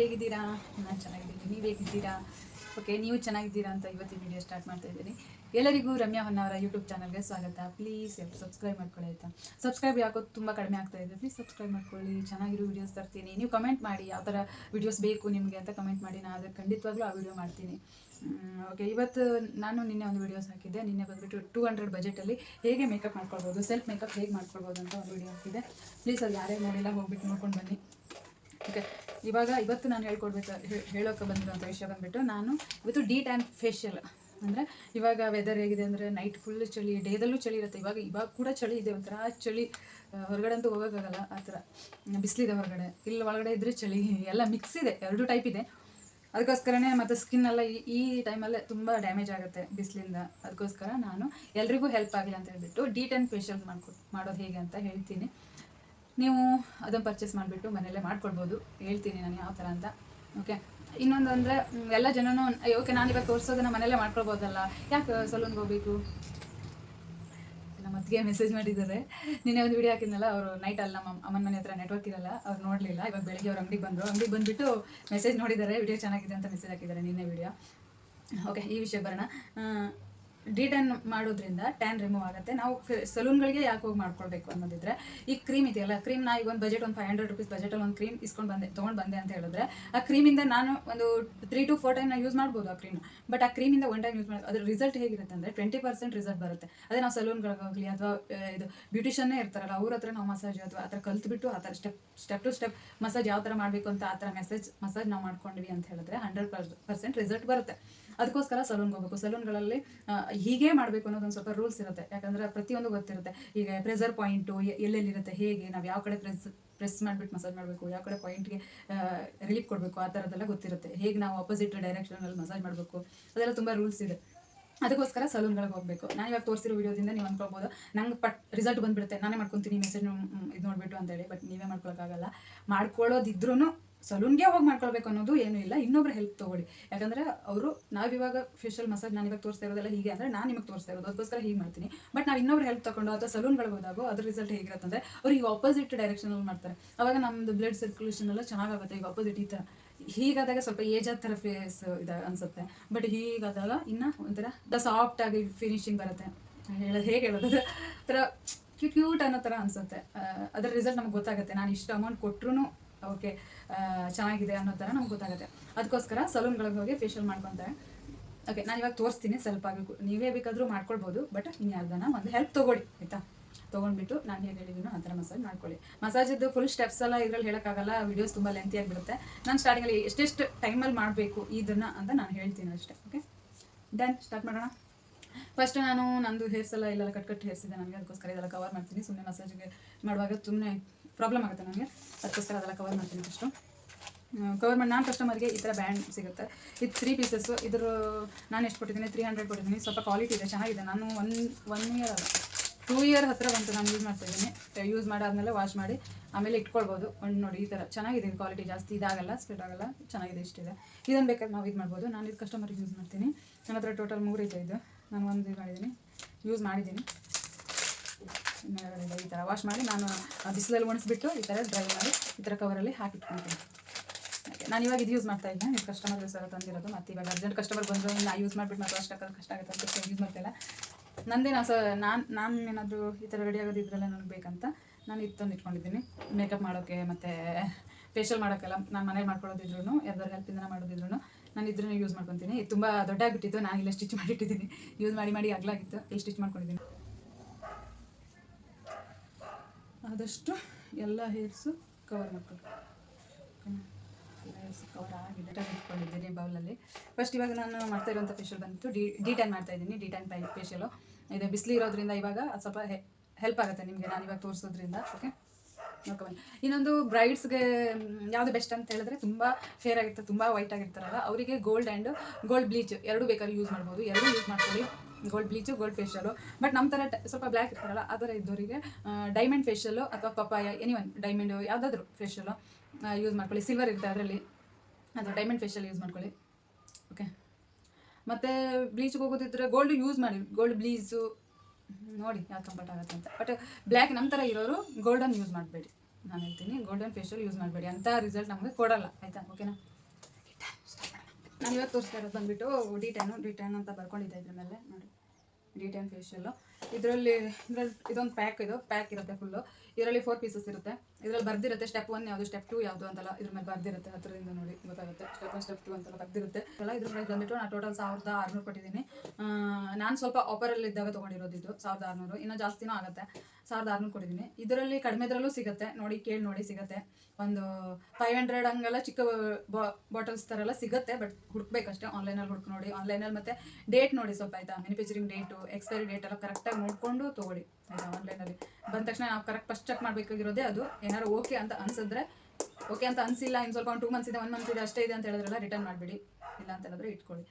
ಹೇಗಿದ್ದೀರಾ? ನಾನು ಚೆನ್ನಾಗಿದ್ದೀನಿ. ನೀವು ಹೇಗಿದ್ದೀರಾ? ಓಕೆ ನೀವು ಚೆನ್ನಾಗಿದ್ದೀರಾ ಅಂತ ಇವತ್ತಿನ ವಿಡಿಯೋ ಸ್ಟಾರ್ಟ್ ಮಾಡ್ತಾ ಇದ್ದೀನಿ. ಎಲ್ಲರಿಗೂ ರಮ್ಯಾ ಹೊನ್ನವರ ಯೂಟ್ಯೂಬ್ ಚಾನಲ್ಗೆ ಸ್ವಾಗತ. ಪ್ಲೀಸ್ ಸಬ್ಸ್ಕ್ರೈಬ್ ಮಾಡ್ಕೊಳ್ಳಿ ಆಯಿತಾ? ಸಬ್ಸ್ಕ್ರೈಬ್ ಯಾಕೋ ತುಂಬ ಕಡಿಮೆ ಆಗ್ತಾ ಇದೆ. ಪ್ಲೀಸ್ ಸಬ್ಸ್ಕ್ರೈಬ್ ಮಾಡ್ಕೊಳ್ಳಿ. ಚೆನ್ನಾಗಿರೋ ವೀಡಿಯೋಸ್ ತರ್ತೀನಿ. ನೀವು ಕಮೆಂಟ್ ಮಾಡಿ, ಯಾವ ಥರ ವೀಡಿಯೋಸ್ ಬೇಕು ನಿಮಗೆ ಅಂತ ಕಮೆಂಟ್ ಮಾಡಿ ನಾನು ಅದಕ್ಕೆ ಖಂಡಿತವಾಗ್ಲೂ ಆ ವಿಡಿಯೋ ಮಾಡ್ತೀನಿ. ಓಕೆ ಇವತ್ತು ನಾನು ನಿನ್ನೆ ಒಂದು ವೀಡಿಯೋಸ್ ಹಾಕಿದ್ದೆ. ನಿನ್ನೆ ಬಂದುಬಿಟ್ಟು ಟೂ ಹಂಡ್ರೆಡ್ ಬಜೆಟಲ್ಲಿ ಹೇಗೆ ಮೇಕಪ್ ಮಾಡ್ಕೊಳ್ಬೋದು ಸೆಲ್ಫ್ ಮೇಕಪ್ ಹೇಗೆ ಮಾಡ್ಕೊಳ್ಬೋದು ಅಂತ ಒಂದು ವಿಡಿಯೋ ಹಾಕಿದೆ ಪ್ಲೀಸ್ ಅದು ಯಾರೇ ನೋಡಿಲ್ಲ, ಹೋಗ್ಬಿಟ್ಟು ನೋಡ್ಕೊಂಡು ಬನ್ನಿ. ಓಕೆ ಇವಾಗ ಇವತ್ತು ನಾನು ಹೇಳ್ಕೊಡ್ಬೇಕು ಹೇಳೋಕೆ ಬಂದಿರೋಂಥ ವಿಷಯ ಬಂದುಬಿಟ್ಟು ನಾನು ಇವತ್ತು ಡಿ ಟ್ಯಾನ್ ಫೇಶಿಯಲ್ ಅಂದರೆ ಇವಾಗ ವೆದರ್ ಹೇಗಿದೆ ಅಂದರೆ ನೈಟ್ ಫುಲ್ ಚಳಿ ಡೇದಲ್ಲೂ ಚಳಿ ಇರುತ್ತೆ. ಇವಾಗ ಇವಾಗ ಕೂಡ ಚಳಿ ಇದೆ ಒಂಥರ. ಚಳಿ ಹೊರಗಡೆ ಅಂತೂ ಹೋಗೋಕ್ಕಾಗಲ್ಲ ಆ ಥರ. ಬಿಸಿಲಿದೆ ಹೊರಗಡೆ. ಇಲ್ಲಿ ಒಳಗಡೆ ಇದ್ದರೆ ಚಳಿ. ಎಲ್ಲ ಮಿಕ್ಸ್ ಇದೆ. ಎರಡು ಟೈಪ್ ಇದೆ. ಅದಕ್ಕೋಸ್ಕರನೇ ಮತ್ತು ಸ್ಕಿನ್ ಎಲ್ಲ ಈ- ಈ ಟೈಮಲ್ಲೇ ತುಂಬ ಡ್ಯಾಮೇಜ್ ಆಗುತ್ತೆ ಬಿಸಿಲಿಂದ. ಅದಕ್ಕೋಸ್ಕರ ನಾನು ಎಲ್ರಿಗೂ ಹೆಲ್ಪ್ ಆಗಲಿ ಅಂತ ಹೇಳ್ಬಿಟ್ಟು ಡಿ ಟೆನ್ ಫೇಶಿಯಲ್ ಮಾಡ್ಕೊ ಮಾಡೋದು ಹೇಗೆ ಅಂತ ಹೇಳ್ತೀನಿ. ನೀವು ಅದನ್ನು ಪರ್ಚೇಸ್ ಮಾಡಿಬಿಟ್ಟು ಮನೆಯಲ್ಲೇ ಮಾಡ್ಕೊಳ್ಬೋದು. ಹೇಳ್ತೀನಿ ನಾನು ಯಾವ ಥರ ಅಂತ. ಓಕೆ ಇನ್ನೊಂದು ಅಂದರೆ ಎಲ್ಲ ಜನನು ಓಕೆ ನಾನು ಇವಾಗ ತೋರಿಸೋದನ್ನ ಮನೆಯಲ್ಲೇ ಮಾಡ್ಕೊಳ್ಬೋದಲ್ಲ. ಯಾಕೆ ಸಲೂನ್ಗೆ ಹೋಗ್ಬೇಕು? ನಮ್ಮ ಅತ್ತಿಗೆ ಮೆಸೇಜ್ ಮಾಡಿದ್ದಾರೆ. ನಿನ್ನೆ ಒಂದು ವಿಡಿಯೋ ಹಾಕಿದ್ನಲ್ಲ, ಅವರು ನೈಟ್ ಅಲ್ಲಿ ನಮ್ಮ ಅಮ್ಮನ ಮನೆ ಹತ್ರ ನೆಟ್ವರ್ಕ್ ಇರಲ್ಲ, ಅವ್ರು ನೋಡಲಿಲ್ಲ. ಇವಾಗ ಬೆಳಿಗ್ಗೆ ಅವ್ರ ಅಂಗಡಿಗೆ ಬಂದರು. ಅಂಗಡಿಗೆ ಬಂದುಬಿಟ್ಟು ಮೆಸೇಜ್ ನೋಡಿದ್ದಾರೆ. ವಿಡಿಯೋ ಚೆನ್ನಾಗಿದೆ ಅಂತ ಮೆಸೇಜ್ ಹಾಕಿದ್ದಾರೆ ನಿನ್ನೆ ವಿಡಿಯೋ ಓಕೆ ಈ ವಿಷಯ ಬರೋಣ. ಡಿ ಮಾಡೋದ್ರಿಂದ ಟ್ಯಾನ್ ರಿಮೂವ್ ಆಗುತ್ತೆ. ನಾವು ಸಲೂನ್ಗಳಿಗೆ ಯಾಕೆ ಹೋಗಿ ಮಾಡ್ಕೊಳ್ಬೇಕು ಅನ್ನೋದಿದ್ರೆ, ಈ ಕ್ರೀಮ್ ಇದೆಯಲ್ಲ ಕ್ರೀಮ್ ನಾ ಈಗ ಒಂದು ಬಜೆಟ್ ಒಂದು ಫೈವ್ ಹಂಡ್ರೆಡ್ ರುಪೀಸ್ ಬಜೆಟಲ್ಲಿ ಒಂದು ಕ್ರೀಮ್ ಇಸ್ಕೊಂಡು ಬಂದೆ, ತೊಗೊಂಡು ಬಂದೆ ಅಂತ ಹೇಳಿದ್ರೆ, ಆ ಕ್ರೀಮಿಂದ ನಾನು ಒಂದು three to four time use ಮಾಡ್ಬೋದು ಆ ಕ್ರೀಮ್ ಬಟ್ ಆ ಕ್ರೀಮಿಂದ ಒನ್ ಟೈಮ್ ಯೂಸ್ ಮಾಡೋದು, ಅದ್ರ ರಿಸಲ್ಟ್ ಹೇಗಿರುತ್ತೆ ಅಂದರೆ ಟ್ವೆಂಟಿ ಪರ್ಸೆಂಟ್ ರಿಸಲ್ಟ್ ಬರುತ್ತೆ. ಅದೇ ನಾವು ಸಲೂನ್ಗಳಿಗಾಗಲಿ ಅಥವಾ ಇದು ಬ್ಯೂಟಿಷಿಯನ್ನೇ ಇರ್ತಾರಲ್ಲ, ಅವ್ರ ಹತ್ರ ನಾವು ಮಸಾಜ್ ಅಥವಾ ಆ ಥರ ಕಲ್ತ್ಬಿಟ್ಟು ಆ ಥರ step step to step massage ಯಾವ ಥರ ಮಾಡಬೇಕು ಅಂತ ಆ ಥರ ಮೆಸೇಜ್ ಮಸಾಜ್ ನಾವು ಮಾಡ್ಕೊಂಡ್ವಿ ಅಂತ ಹೇಳಿದ್ರೆ ಹಂಡ್ರೆಡ್ ಪರ್ಸೆಂಟ್ ರಿಸಲ್ಟ್ ಬರುತ್ತೆ. ಅದಕ್ಕೋಸ್ಕರ ಸಲೂನ್ಗೆ ಹೋಗಬೇಕು. ಸಲೂನ್ಗಳಲ್ಲಿ ಹೀಗೆ ಮಾಡಬೇಕು ಅನ್ನೋದೊಂದು ಸ್ವಲ್ಪ ರೂಲ್ಸ್ ಇರುತ್ತೆ. ಯಾಕಂದ್ರೆ ಪ್ರತಿಯೊಂದು ಗೊತ್ತಿರುತ್ತೆ. ಈಗ ಪ್ರೆಸರ್ ಪಾಯಿಂಟು ಎಲ್ಲೆಲ್ಲಿರುತ್ತೆ, ಹೇಗೆ, ನಾವು ಯಾವ ಕಡೆ ಪ್ರೆಸ್ ಪ್ರೆಸ್ ಮಾಡಿಬಿಟ್ಟು ಮಸಾಜ್ ಮಾಡಬೇಕು, ಯಾವ ಕಡೆ ಪಾಯಿಂಟ್ಗೆ ರಿಲೀಫ್ ಕೊಡಬೇಕು, ಆ ಥರದ್ದೆಲ್ಲ ಗೊತ್ತಿರುತ್ತೆ. ಹೇಗೆ ನಾವು ಅಪೋಸಿಟ್ ಡೈರೆಕ್ಷನಲ್ಲಿ ಮಸಾಜ್ ಮಾಡಬೇಕು, ಅದೆಲ್ಲ ತುಂಬ ರೂಲ್ಸ್ ಇದೆ. ಅದಕ್ಕೋಸ್ಕರ ಸಲೂನ್ಗಳಿಗೆ ಹೋಗಬೇಕು. ನಾನು ಇವಾಗ ತೋರಿಸಿರೋ ವಿಡಿಯೋದಿಂದ ನೀವು ಅನ್ಕೊಳ್ಬೋದು. ನಂಗೆ ಪಟ್ ರಿಸಲ್ಟ್ ಬಂದ್ಬಿಡುತ್ತೆ. ನಾನೇ ಮಾಡ್ಕೊತೀನಿ ಮೆಸೇಜ್ ಇದು ನೋಡಿಬಿಟ್ಟು ಅಂತೇಳಿ ಬಟ್ ನೀವೇ ಮಾಡ್ಕೊಳಕ್ಕಾಗಲ್ಲ. ಮಾಡ್ಕೊಳ್ಳೋದಿದ್ರೂ ಸಲೂನ್ಗೆ ಹೋಗಿ ಮಾಡ್ಕೊಳ್ಬೇಕು ಅನ್ನೋದು ಏನೂ ಇಲ್ಲ. ಇನ್ನೊಬ್ರು ಹೆಲ್ಪ್ ತೊಗೊಳ್ಳಿ. ಯಾಕಂದರೆ ಅವರು, ನಾವಿವಾಗ ಫೇಶಿಯಲ್ ಮಸಾಜ್ ನಾನು ಇವಾಗ ತೋರಿಸ್ತಾ ಇರೋದೆಲ್ಲ ಹೀಗೆ ಅಂದರೆ ನಾನು ನಿಮಗೆ ತೋರಿಸ್ತಾ ಇರೋದು. ಅದಕ್ಕೋಸ್ಕರ ಹೀಗೆ ಮಾಡ್ತೀನಿ. ಬಟ್ ನಾವು ಇನ್ನೊಬ್ರು ಹೆಲ್ಪ್ ತಗೊಂಡು ಅಥವಾ ಸಲೂನ್ಗಳಿಗೆ ಹೋದಾಗ ಅದ್ರ ರಿಸಲ್ಟ್ ಹೇಗಿರುತ್ತೆ ಅಂದರೆ ಅವ್ರು ಈಗ ಆಪೋಸಿಟ್ ಡೈರೆಕ್ಷನಲ್ಲಿ ಮಾಡ್ತಾರೆ. ಅವಾಗ ನಮ್ಮದು ಬ್ಲಡ್ ಸರ್ಕ್ಯುಲೇಷನ್ ಎಲ್ಲ ಚೆನ್ನಾಗಾಗುತ್ತೆ. ಈಗ ಆಪೋಸಿಟ್ ಈ ಥರ ಹೀಗಾದಾಗ ಸ್ವಲ್ಪ ಏಜ್ ಆದ ಥರ ಫೇಸ್ ಇದೆ ಅನ್ಸುತ್ತೆ. ಬಟ್ ಹೀಗಾದಾಗ ಇನ್ನೂ ಒಂಥರ ಸಾಫ್ಟ್ ಆಗಿ ಫಿನಿಶಿಂಗ್ ಬರುತ್ತೆ. ಹೇಳೋದು ಹೇಗೆ ಹೇಳೋದು ಥರ ಕ್ಯೂಟ್ ಕ್ಯೂಟ್ ಅನ್ನೋ ಥರ ಅನ್ಸುತ್ತೆ. ಅದರ ರಿಸಲ್ಟ್ ನಮ್ಗೆ ಗೊತ್ತಾಗುತ್ತೆ. ನಾನು ಇಷ್ಟು ಅಮೌಂಟ್ ಕೊಟ್ಟರು ಓಕೆ ಚೆನ್ನಾಗಿದೆ ಅನ್ನೋ ಥರ ನಮ್ಗೆ ಗೊತ್ತಾಗುತ್ತೆ. ಅದಕ್ಕೋಸ್ಕರ ಸಲೂನ್ಗಳಿಗೆ ಹೋಗಿ ಫೇಶಿಯಲ್ ಮಾಡ್ಕೊತಾರೆ. ಓಕೆ, ನಾನು ಇವಾಗ ತೋರಿಸ್ತೀನಿ ಸ್ವಲ್ಪ ಆಗಬೇಕು ನೀವೇ ಬೇಕಾದರೂ ಮಾಡ್ಕೊಳ್ಬೋದು ಬಟ್ ಇನ್ಯಾರ್ದನ ಒಂದು ಹೆಲ್ಪ್ ತೊಗೊಳ್ಳಿ, ಆಯಿತಾ? ತೊಗೊಂಡ್ಬಿಟ್ಟು ನಾನು ಹೇಗೆ ಹೇಳಿದ್ದೀನೋ ಆ ಥರ ಮಸಾಜ್ ಮಾಡ್ಕೊಳ್ಳಿ. ಮಸಾಜಿದ್ದು ಫುಲ್ ಸ್ಟೆಪ್ಸ್ ಎಲ್ಲ ಇದ್ರಲ್ಲಿ ಹೇಳೋಕ್ಕಾಗಲ್ಲ ವಿಡಿಯೋಸ್ ತುಂಬ ಲೆಂತಿ ಆಗಿಬಿಡುತ್ತೆ ನಾನು ಸ್ಟಾರ್ಟಿಂಗಲ್ಲಿ ಎಷ್ಟೆಷ್ಟು ಟೈಮಲ್ಲಿ ಮಾಡಬೇಕು ಇದನ್ನು ಅಂತ ನಾನು ಹೇಳ್ತೀನಿ ಅಷ್ಟೇ, ಓಕೆ? ಡನ್ ಸ್ಟಾರ್ಟ್ ಮಾಡೋಣ. ಫಸ್ಟ್ ನಾನು ನಂದು ಹೇರ್ಸ್ ಎಲ್ಲ ಇಲ್ಲೆಲ್ಲ ಕಟ್ ಕಟ್ ಹೇರ್ಸ್ ಇದೆ, ನನಗೆ ಅದಕ್ಕೋಸ್ಕರ ಇದೆಲ್ಲ ಕವರ್ ಮಾಡ್ತೀನಿ. ಸುಮ್ಮನೆ ಮಸಾಜಿಗೆ ಮಾಡುವಾಗ ಸುಮ್ಮನೆ ಪ್ರಾಬ್ಲಮ್ ಆಗುತ್ತೆ ನನಗೆ. ಅದಕ್ಕೋಸ್ಕರ ಅದೆಲ್ಲ ಕವರ್ ಮಾಡ್ತೀನಿ ಫಸ್ಟು ಕವರ್ ಮಾಡಿ ನಾನು ಕಸ್ಟಮರ್ಗೆ ಈ ಥರ ಬ್ಯಾಂಡ್ ಸಿಗುತ್ತೆ. ಇದು ತ್ರೀ ಪೀಸಸ್ಸು ಇದ್ರ ನಾನು ಎಷ್ಟು ಕೊಟ್ಟಿದ್ದೀನಿ? ತ್ರೀ ಹಂಡ್ರೆಡ್ ಕೊಟ್ಟಿದ್ದೀನಿ. ಸ್ವಲ್ಪ ಕ್ವಾಲಿಟಿ ಇದೆ, ಚೆನ್ನಾಗಿದೆ. ನಾನು ಒನ್ ಒನ್ ಇಯರ್ ಅಲ್ಲ ಟೂ ಇಯರ್ ಹತ್ತಿರ ಬಂತು ನಾನು ಯೂಸ್ ಮಾಡ್ತಾ ಇದ್ದೀನಿ. ಯೂಸ್ ಮಾಡಾದ್ಮೇಲೆ ವಾಶ್ ಮಾಡಿ, ಆಮೇಲೆ ಇಟ್ಕೊಳ್ಬೋದು. ಒಂದು ನೋಡಿ, ಈ ಥರ ಚೆನ್ನಾಗಿದೆ ಇದು ಕ್ವಾಲಿಟಿ ಜಾಸ್ತಿ ಇದಾಗಲ್ಲ ಸ್ಪ್ರೆಡ್ ಆಗಲ್ಲ, ಚೆನ್ನಾಗಿದೆ ಇಷ್ಟಿದೆ. ಇದನ್ನು ಬೇಕಾದ್ರೆ ನಾವು ಇದು ಮಾಡ್ಬೋದು. ನಾನು ಇದು ಕಸ್ಟಮರ್ಗೆ ಯೂಸ್ ಮಾಡ್ತೀನಿ. ನನ್ನ ಹತ್ರ ಟೋಟಲ್ ಮೂರು ಇದೆ ಇದು. ನಾನು ಒಂದು ಇದು ಮಾಡಿದ್ದೀನಿ. ಯೂಸ್ ಮಾಡಿದ್ದೀನಿ. ಈ ಥರ ವಾಶ್ ಮಾಡಿ ನಾನು ಬಿಸಿಲಲ್ಲಿ ಒಣಸ್ಬಿಟ್ಟು ಈ ಥರ ಡ್ರೈ ಮಾಡಿ ಈ ಥರ ಕವರಲ್ಲಿ ಹಾಕಿಟ್ಕೊಳ್ತೀನಿ. ನಾನು ಇವಾಗ ಇದು ಯೂಸ್ ಮಾಡ್ತಾ ಇದ್ದೆ. ನಿಮ್ಮ ಕಸ್ಟಮರ್ ಸರ್ ತಂದಿರೋದು. ಮತ್ತು ಇವಾಗ ಅರ್ಜೆಂಟ್ ಕಸ್ಟಮರ್ ಬಂದರು. ನಾ ಯೂಸ್ ಮಾಡಿಬಿಟ್ಟು ಮತ್ತೆ ಅಷ್ಟು ಕಷ್ಟ ಆಗುತ್ತೆ ಅಂತ ಯೂಸ್ ಮಾಡ್ತಿಲ್ಲ ನಂದೇನು ಸ, ನಾನು ನಾನು ಏನಾದರೂ ಈ ಥರ ರೆಡಿ ಆಗೋದು ನನಗೆ ಬೇಕಂತ ನಾನು ಇದು ತಂದು ಇಟ್ಕೊಂಡಿದ್ದೀನಿ. ಮೇಕಪ್ ಮಾಡೋಕ್ಕೆ ಮತ್ತು ಫೇಶಿಯಲ್ ಮಾಡೋಕ್ಕೆಲ್ಲ ನಾನು ಮನೇಲಿ ಮಾಡ್ಕೊಳ್ಳೋದಿದ್ರು ಯಾರ್ದಾರು ಹೆಲ್ಪಿಂದ ಮಾಡೋದಿದ್ರು ನಾನು ಇದ್ರನ್ನ ಯೂಸ್ ಮಾಡ್ಕೊತೀನಿ. ಇದು ತುಂಬ ದೊಡ್ಡ ಆಗಿಬಿಟ್ಟಿತ್ತು ನಾನು ಇಲ್ಲ ಸ್ಟಿಚ್ ಮಾಡಿಟ್ಟಿದ್ದೀನಿ. ಯೂಸ್ ಮಾಡಿ ಮಾಡಿ ಅಗ್ಲಾಗಿತ್ತು. ಇಲ್ಲಿ ಸ್ಟಿಚ್ ಮಾಡ್ಕೊಂಡಿದ್ದೀನಿ. ಆದಷ್ಟು ಎಲ್ಲ ಹೇರ್ಸು ಕವರ್ ಮಾಡ್ಕೊಂಡು ಎಲ್ಲ ಹೇರ್ಸು ಕವರ್ ಆಗಿದೆ. ಇಟ್ಕೊಂಡಿದ್ದೀನಿ ಬೌಲಲ್ಲಿ. ಫಸ್ಟ್ ಇವಾಗ ನಾನು ಮಾಡ್ತಾ ಇರುವಂಥ ಫೇಶಿಯಲ್ ಬಂತು. ಡಿ ಡಿ ಟ್ಯಾನ್ ಮಾಡ್ತಾ ಇದ್ದೀನಿ. ಡಿ ಟೈನ್ ಪೈ ಫೇಶಿಯಲು ಇದು ಬಿಸಿಲು ಇರೋದ್ರಿಂದ ಇವಾಗ ಸ್ವಲ್ಪ ಹೆಲ್ಪ್ ಆಗುತ್ತೆ ನಿಮಗೆ. ನಾನು ಇವಾಗ ತೋರಿಸೋದ್ರಿಂದ ಓಕೆ ನೋಡ್ಕೊಂಡು ಇನ್ನೊಂದು ಬ್ರೈಡ್ಸ್ಗೆ ಯಾವುದು ಬೆಸ್ಟ್ ಅಂತ ಹೇಳಿದ್ರೆ ತುಂಬ ಫೇರ್ ಆಗಿರ್ತಾರೆ ತುಂಬ ವೈಟ್ ಆಗಿರ್ತಾರಲ್ಲ, ಅವರಿಗೆ ಗೋಲ್ಡ್ ಆ್ಯಂಡ್ ಗೋಲ್ಡ್ ಬ್ಲೀಚ್ ಎರಡು ಬೇಕಾದ್ರೂ ಯೂಸ್ ಮಾಡ್ಬೋದು. ಎರಡೂ ಯೂಸ್ ಮಾಡ್ಕೊಳ್ಳಿ. Gold bleach gold facial but ನಮ್ಮ ಥರ ಸ್ವಲ್ಪ ಬ್ಲ್ಯಾಕ್ ಇರ್ತಾರಲ್ಲ, ಆ ಥರ ಇದ್ದವರಿಗೆ ಡೈಮಂಡ್ ಫೇಶಿಯಲು ಅಥವಾ ಪಪಾಯ ಎನಿ ಒನ್ ಡೈಮಂಡು ಯಾವುದಾದ್ರೂ ಫೇಶಿಯಲು ಯೂಸ್ ಮಾಡ್ಕೊಳ್ಳಿ. ಸಿಲ್ವರ್ ಇರುತ್ತೆ ಅದರಲ್ಲಿ. ಅಥವಾ ಡೈಮಂಡ್ ಫೇಶಿಯಲ್ ಯೂಸ್ ಮಾಡ್ಕೊಳ್ಳಿ. ಓಕೆ ಮತ್ತು ಬ್ಲೀಚ್ಗೆ ಹೋಗೋದಿದ್ರೆ ಗೋಲ್ಡ್ ಯೂಸ್ ಮಾಡಿ. ಗೋಲ್ಡ್ ಬ್ಲೀಚು ನೋಡಿ ಯಾವ ಕಂಫರ್ಟ್ ಆಗುತ್ತೆ ಅಂತ. ಬಟ್ ಬ್ಲ್ಯಾಕ್ ನಮ್ಮ ಥರ ಇರೋರು ಗೋಲ್ಡನ್ ಯೂಸ್ ಮಾಡಬೇಡಿ. ನಾನು ಹೇಳ್ತೀನಿ ಗೋಲ್ಡನ್ ಫೇಶಿಯಲ್ ಯೂಸ್ ಮಾಡಬೇಡಿ. ಅಂತ ರಿಸಲ್ಟ್ ನಮಗೆ ಕೊಡೋಲ್ಲ, ಆಯಿತಾ? ಓಕೆನಾ ನಾನು ಇವತ್ತು ತೋರಿಸ್ತಾ ಇರೋದು ಬಂದುಬಿಟ್ಟು ಡಿ ಟೆನು, ಡಿ ಟೆನ್ ಅಂತ ಬರ್ಕೊಂಡಿದ್ದೆ ಇದ್ರ ಮೇಲೆ. ನೋಡಿ, ಡಿ ಟೆನ್ ಫೇಶಿಯಲ್ಲು ಇದರಲ್ಲಿ ಇದರಲ್ಲಿ ಇದೊಂದು ಪ್ಯಾಕ್ ಇದು. ಪ್ಯಾಕ್ ಇರುತ್ತೆ ಫುಲ್ಲು ಇದರಲ್ಲಿ ಫೋರ್ ಪೀಸಸ್ ಇರುತ್ತೆ. ಇದರಲ್ಲಿ ಬರ್ದಿರುತ್ತೆ. ಸ್ಟೆಪ್ ಒನ್ ಯಾವುದು ಸ್ಟೆಪ್ ಟು ಯಾವುದು ಅಂತೆಲ್ಲ ಇದ್ರ ಮೇಲೆ ಬರ್ದಿರುತ್ತೆ. ಹತ್ತಿರದಿಂದ ನೋಡಿ ಗೊತ್ತಾಗುತ್ತೆ. ಸ್ಟೆಪ್ ಒನ್ ಸ್ಟೆಪ್ ಟು ಅಂತೆಲ್ಲ ಬರ್ದಿರುತ್ತೆ. ಎಲ್ಲ ಇದ್ರ ಪ್ರೈಸ್ ಬಂದ್ಬಿಟ್ಟು ನಾನು ಟೋಟಲ್ ಸಾವಿರದ ಆರುನೂರು ಕೊಟ್ಟಿದ್ದೀನಿ. ನಾನು ಸ್ವಲ್ಪ ಆಫರಲ್ಲಿ ಇದ್ದಾಗ ತೊಗೊಂಡಿರೋದು ಇದು. ಸಾವಿರದ ಆರುನೂರು. ಇನ್ನೂ ಜಾಸ್ತಿನೂ ಆಗುತ್ತೆ. ಸಾವಿರದ ಆರುನೂರು ಕೊಟ್ಟಿದ್ದೀನಿ. ಇದರಲ್ಲಿ ಕಡಿಮೆದ್ರಲ್ಲೂ ಸಿಗುತ್ತೆ. ನೋಡಿ, ಕೇಳಿ ನೋಡಿ, ಸಿಗುತ್ತೆ. ಒಂದು ಫೈವ್ ಹಂಡ್ರೆಡ್ ಹಂಗೆಲ್ಲ ಚಿಕ್ಕ ಬಾಟಲ್ಸ್ ಥರ ಎಲ್ಲ ಸಿಗುತ್ತೆ ಬಟ್ ಹುಡುಕ್ಬೇಕಷ್ಟೇ ಆನ್ಲೈನಲ್ಲಿ ಹುಡುಕ್ ನೋಡಿ. ಆನ್ಲೈನಲ್ಲಿ ಮತ್ತೆ ಡೇಟ್ ನೋಡಿ ಸ್ವಲ್ಪ ಆಯಿತಾ? ಮ್ಯಾನುಫ್ಯಾಕ್ಚರಿಂಗ್ ಡೇಟು ಎಕ್ಸ್ಪೈರಿ ಡೇಟ್ ಎಲ್ಲ ಕರೆಕ್ಟಾಗಿ ನೋಡಿಕೊಂಡು ತೊಗೊಳ್ಳಿ, ಆಯಿತಾ? ಆನ್ಲೈನಲ್ಲಿ ಬಂದ ತಕ್ಷಣ ನಾವು ಕರೆಕ್ಟ್ ಫಸ್ಟ್ ಚೆಕ್ ಮಾಡಬೇಕಾಗಿರೋದೇ ಅದು. ಏನಾದ್ರು ಓಕೆ ಅಂತ ಅನ್ಸಿದ್ರೆ ಓಕೆ ಅಂತ ಅನಿಸಿಲ್ಲ ಇನ್ನು ಸ್ವಲ್ಪ ಒಂದು ಟೂ ಮಂತ್ಸ್ ಇದೆ ಒನ್ ಮಂತ್ ಇದೆ, ಅಷ್ಟೇ ಇದೆ ಅಂತ ಹೇಳಿದ್ರೆಲ್ಲ ರಿಟರ್ನ್ ಮಾಡಿಬಿಡಿ. ಇಲ್ಲ ಅಂತ ಹೇಳಿದ್ರೆ ಇಟ್ಕೊಳ್ಳಿ.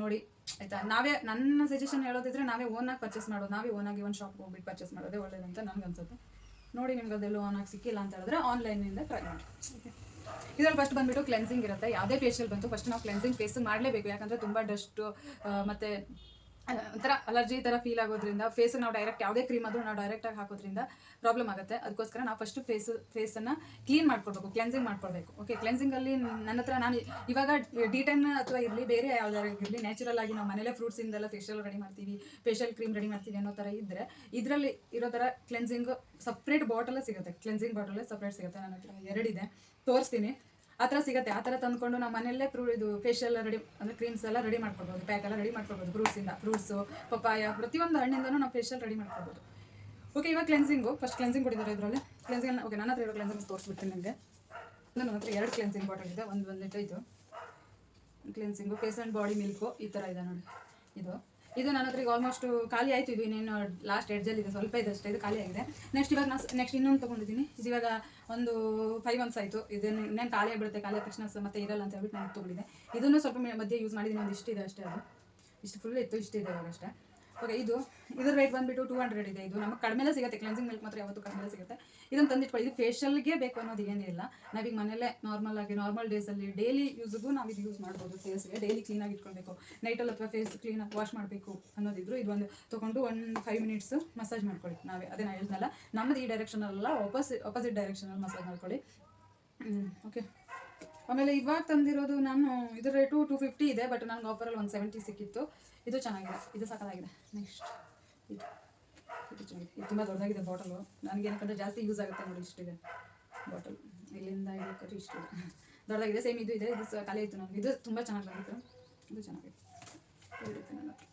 ನೋಡಿ, ಆಯ್ತಾ? ನಾವೇ, ನನ್ನ ಸಜೆಷನ್ ಹೇಳೋದಿದ್ರೆ ನಾವೇ ಓನಾಗಿ ಪರ್ಚೇಸ್ ಮಾಡೋದು, ನಾವೇ ಓನಾಗಿ ಒಂದು ಶಾಪ್ಗೆ ಹೋಗ್ಬಿಟ್ಟು ಪರ್ಚೇಸ್ ಮಾಡೋದೇ ಅಂತ ನನಗೆ ಅನ್ಸುತ್ತೆ. ನೋಡಿ, ನಿಮ್ಗೆ ಅದೆಲ್ಲ ಓನಾಗಿ ಸಿಕ್ಕಿಲ್ಲ ಅಂತ ಹೇಳಿದ್ರೆ ಆನ್ಲೈನಿಂದ ಟ್ರೈ ಮಾಡಿ. ಇದ್ರಲ್ಲಿ ಫಸ್ಟ್ ಬಂದ್ಬಿಟ್ಟು ಕ್ಲೆನ್ಸಿಂಗ್ ಇರುತ್ತೆ. ಯಾವುದೇ ಫೇಶಿಯಲ್ ಬಂತು ಫಸ್ಟ್ ನಾವು ಕ್ಲೆನ್ಸಿಂಗ್ ಫೇಸ್ ಮಾಡಲೇಬೇಕು. ಯಾಕಂದರೆ ತುಂಬ ಡಸ್ಟು ಮತ್ತು ಒಂಥರ ಅಲರ್ಜಿ ಥರ ಫೀಲ್ ಆಗೋದ್ರಿಂದ ಫೇಸ್ ನಾವು ಡೈರೆಕ್ಟ್ ಯಾವುದೇ ಕ್ರೀಮ್ ಆದರೂ ನಾವು ಡೈರೆಕ್ಟಾಗಿ ಹಾಕೋದ್ರಿಂದ ಪ್ರಾಬ್ಲಮ್ ಆಗುತ್ತೆ. ಅದಕ್ಕೋಸ್ಕರ ನಾವು ಫಸ್ಟ್ ಫೇಸ್ ಫೇಸನ್ನು ಕ್ಲೀನ್ ಮಾಡ್ಕೊಳ್ಬೇಕು ಕ್ಲೆನ್ಸಿಂಗ್ ಮಾಡ್ಕೊಳ್ಬೇಕು ಓಕೆ ಕ್ಲೆನ್ಸಿಂಗಲ್ಲಿ ನನ್ನ ಹತ್ರ ನಾನು ಇವಾಗ ಡಿಟೈನ್ ಅಥವಾ ಇರಲಿ, ಬೇರೆ ಯಾವ್ದಾದ್ರು ಇರಲಿ ನ್ಯಾಚುರಲ್ ಆಗಿ ನಾವು ಮನೇಲೆ ಫ್ರೂಟ್ಸಿಂದೆಲ್ಲ ಫೇಶಿಯಲ್ ರೆಡಿ ಮಾಡ್ತೀವಿ ಫೇಶಿಯಲ್ ಕ್ರೀಮ್ ರೆಡಿ ಮಾಡ್ತೀವಿ ಅನ್ನೋ ಥರ ಇದ್ದರೆ ಇದರಲ್ಲಿ ಇರೋ ಥರ ಕ್ಲೆನ್ಸಿಂಗ್ ಸಪ್ರೇಟ್ ಬಾಟಲೇ ಸಿಗುತ್ತೆ. ಕ್ಲೆನ್ಸಿಂಗ್ ಬಾಟಲೇ ಸಪ್ರೇಟ್ ಸಿಗುತ್ತೆ, ನನ್ನ ಹತ್ರ ಎರಡಿದೆ ತೋರಿಸ್ತೀನಿ. ಆ ಥರ ಸಿಗುತ್ತೆ. ಆ ಥರ ತಂದ್ಕೊಂಡು ನಮ್ಮ ಮನೆಯಲ್ಲೇ ಪ್ರೂ ಇದು ಫೇಶಿಯಲ್ ರೆಡಿ ಅಂದರೆ ಕ್ರೀಮ್ಸ್ ಎಲ್ಲ ರೆಡಿ ಮಾಡ್ಕೊಳ್ಬೋದು ಪ್ಯಾಕ್ ಎಲ್ಲ ರೆಡಿ ಮಾಡ್ಕೊಳ್ಬೋದು ಫ್ರೂಟ್ಸಿಂದ ಫ್ರೂಟ್ಸು ಪಪ್ಪಾಯ, ಪ್ರತಿಯೊಂದು ಹಣ್ಣಿಂದನೂ ನಾವು ಫೇಶಿಯಲ್ ರೆಡಿ ಮಾಡ್ಕೊಳ್ಬೋದು ಓಕೆ ಇವಾಗ ಕ್ಲೆನ್ಸಿಂಗು ಫಸ್ಟ್ ಕ್ಲೆನ್ಸಿಂಗ್ ಕೊಟ್ಟಿದ್ದಾರೆ ಇದರಲ್ಲಿ. ಕ್ಲೆನ್ಸಿಂಗ್ ಓಕೆ ನನ್ನ ಹತ್ರ ಇರೋ ಕ್ಲೆನ್ಸಿಂಗ್ ತೋರಿಸ್ಬಿಡ್ತೀನಿ ನಿಮಗೆ. ನನ್ನ ಹತ್ರ ಎರಡು ಕ್ಲೆನ್ಸಿಂಗ್ ಬಾಟಲ್ ಇದೆ. ಒಂದು ಬಂದ್ಬಿಟ್ಟು ಇದು. Cleansing face and body milk ಈ ಥರ ಇದೆ ನೋಡಿ. ಇದು. ಇದು ನನ್ನ ಹತ್ರ ಈಗ ಆಲ್ಮೋಸ್ಟ್ ಖಾಲಿ ಆಯಿತು. ಇದು ಇನ್ನೇನು ಲಾಸ್ಟ್ ಎಡ್ಜಲ್ಲಿ ಇದೆ. ಸ್ವಲ್ಪ ಇದೆ ಅಷ್ಟೇ. ಇದು ಖಾಲಿ ಆಗಿದೆ. ನೆಕ್ಸ್ಟ್ ಇವಾಗ ನಾನು ನೆಕ್ಸ್ಟ್ ಇನ್ನೊಂದು ತೊಗೊಂಡಿದ್ದೀನಿ. ಇದು ಇವಾಗ ಒಂದು ಫೈವ್ ಮಂತ್ಸ್ ಆಯಿತು. ಇದನ್ನು ಇನ್ನೇನು ಖಾಲಿ ಆಗಿಬಿಡುತ್ತೆ, ಖಾಲಿ ಆದ ಮತ್ತೆ ಇರಲ್ಲ ಅಂತ ಹೇಳ್ಬಿಟ್ಟು ನಾನು ತೊಗೊಂಡಿದ್ದೆ. ಇದನ್ನು ಸ್ವಲ್ಪ ಮಧ್ಯೆ ಯೂಸ್ ಮಾಡಿದ್ದೀನಿ. ಒಂದು ಇಷ್ಟಿದೆ ಅಷ್ಟೇ ಅದು. ಇಷ್ಟು ಫುಲ್ ಇತ್ತು ಇವಾಗ ಅಷ್ಟೇ. ಓಕೆ ಇದು, ಇದ್ರ ರೇಟ್ ಬಂದ್ಬಿಟ್ಟು ಟೂ ಹಂಡ್ರೆಡ್ ಇದೆ. ಇದು ನಮಗೆ ಕಡಿಮೆಲೆ ಸಿಗುತ್ತೆ. ಕ್ಲೆನ್ಸಿಂಗ್ ಮಿಲ್ಕ್ ಮಾತ್ರ ಯಾವತ್ತೂ ಕಡಿಮೆ ಸಿಗುತ್ತೆ. ಇದನ್ನು ತಂದಿಟ್ಕೊಳ್ಳಿ. ಇದು ಫೇಶಿಯಲ್ಗೆ ಬೇಕು ಅನ್ನೋದು ಏನಿಲ್ಲ ನಾವೀಗ ಮನೇಲೆ ನಾರ್ಮಲ್ ಆಗಿ ನಾರ್ಮಲ್ ಡೇಸಲ್ಲಿ ಡೈಲಿ ಯೂಸ್ಗೂ ನಾವು ಇದು ಯೂಸ್ ಮಾಡ್ಬೋದು. ಫೇಸ್ಗೆ ಡೈಲಿ ಕ್ಲೀನಾಗಿ ಇಟ್ಕೊಳ್ಬೇಕು. ನೈಟಲ್ಲಿ ಅಥವಾ ಫೇಸ್ ಕ್ಲೀನಾಗಿ ವಾಶ್ ಮಾಡಬೇಕು ಅನ್ನೋದಿದ್ರು ಇದು ಒಂದು ತೊಗೊಂಡು ಒಂದು ಫೈವ್ ಮಿನಿಟ್ಸ್ ಮಸಾಜ್ ಮಾಡ್ಕೊಳ್ಳಿ. ನಾವೇ, ಅದೇ ನಾನು ಹೇಳ್ದಲ್ಲ ನಮ್ಮದು ಈ ಡೈರೆಕ್ಷನಲ್ಲ ವಾಪಸ್ ಆಪೋಸಿಟ್ ಡೈರೆಕ್ಷನಲ್ಲಿ ಮಸಾಜ್ ಮಾಡ್ಕೊಳ್ಳಿ. ಓಕೆ ಆಮೇಲೆ ಇವಾಗ ತಂದಿರೋದು ನಾನು ಇದ್ರ ರೇಟು ಟೂ ಫಿಫ್ಟಿ ಇದೆ ಬಟ್ ನನಗೆ ಆಫರಲ್ಲಿ ಒಂದು ಸೆವೆಂಟಿ ಸಿಕ್ಕಿತ್ತು. ಇದು ಚೆನ್ನಾಗಿದೆ. ಇದು ಸಕಲಾಗಿದೆ ನೆಕ್ಸ್ಟ್ ಇದು. ಇದು ಚೆನ್ನಾಗಿದೆ. ಇದು ತುಂಬ ದೊಡ್ಡದಾಗಿದೆ ಬಾಟಲು ನನಗೆ ಏನಕ್ಕಂದ್ರೆ ಜಾಸ್ತಿ ಯೂಸ್ ಆಗುತ್ತೆ ನೋಡಿ ಇಷ್ಟಿದೆ ಬಾಟಲ್ ಇಲ್ಲಿಂದ ಇಡೋಕ್ಕಾದ್ರೆ ಇಷ್ಟಿದೆ. ದೊಡ್ಡದಾಗಿದೆ. ಸೇಮ್ ಇದು ಇದೆ. ಇದು ಖಾಲಿ ಆಯಿತು ನನಗೆ. ಇದು ತುಂಬ ಚೆನ್ನಾಗಿ ಬಂದಿತ್ತು. ಇದು ಚೆನ್ನಾಗಿದೆ ಇರುತ್ತೆ ನನ್ನ ಹತ್ರ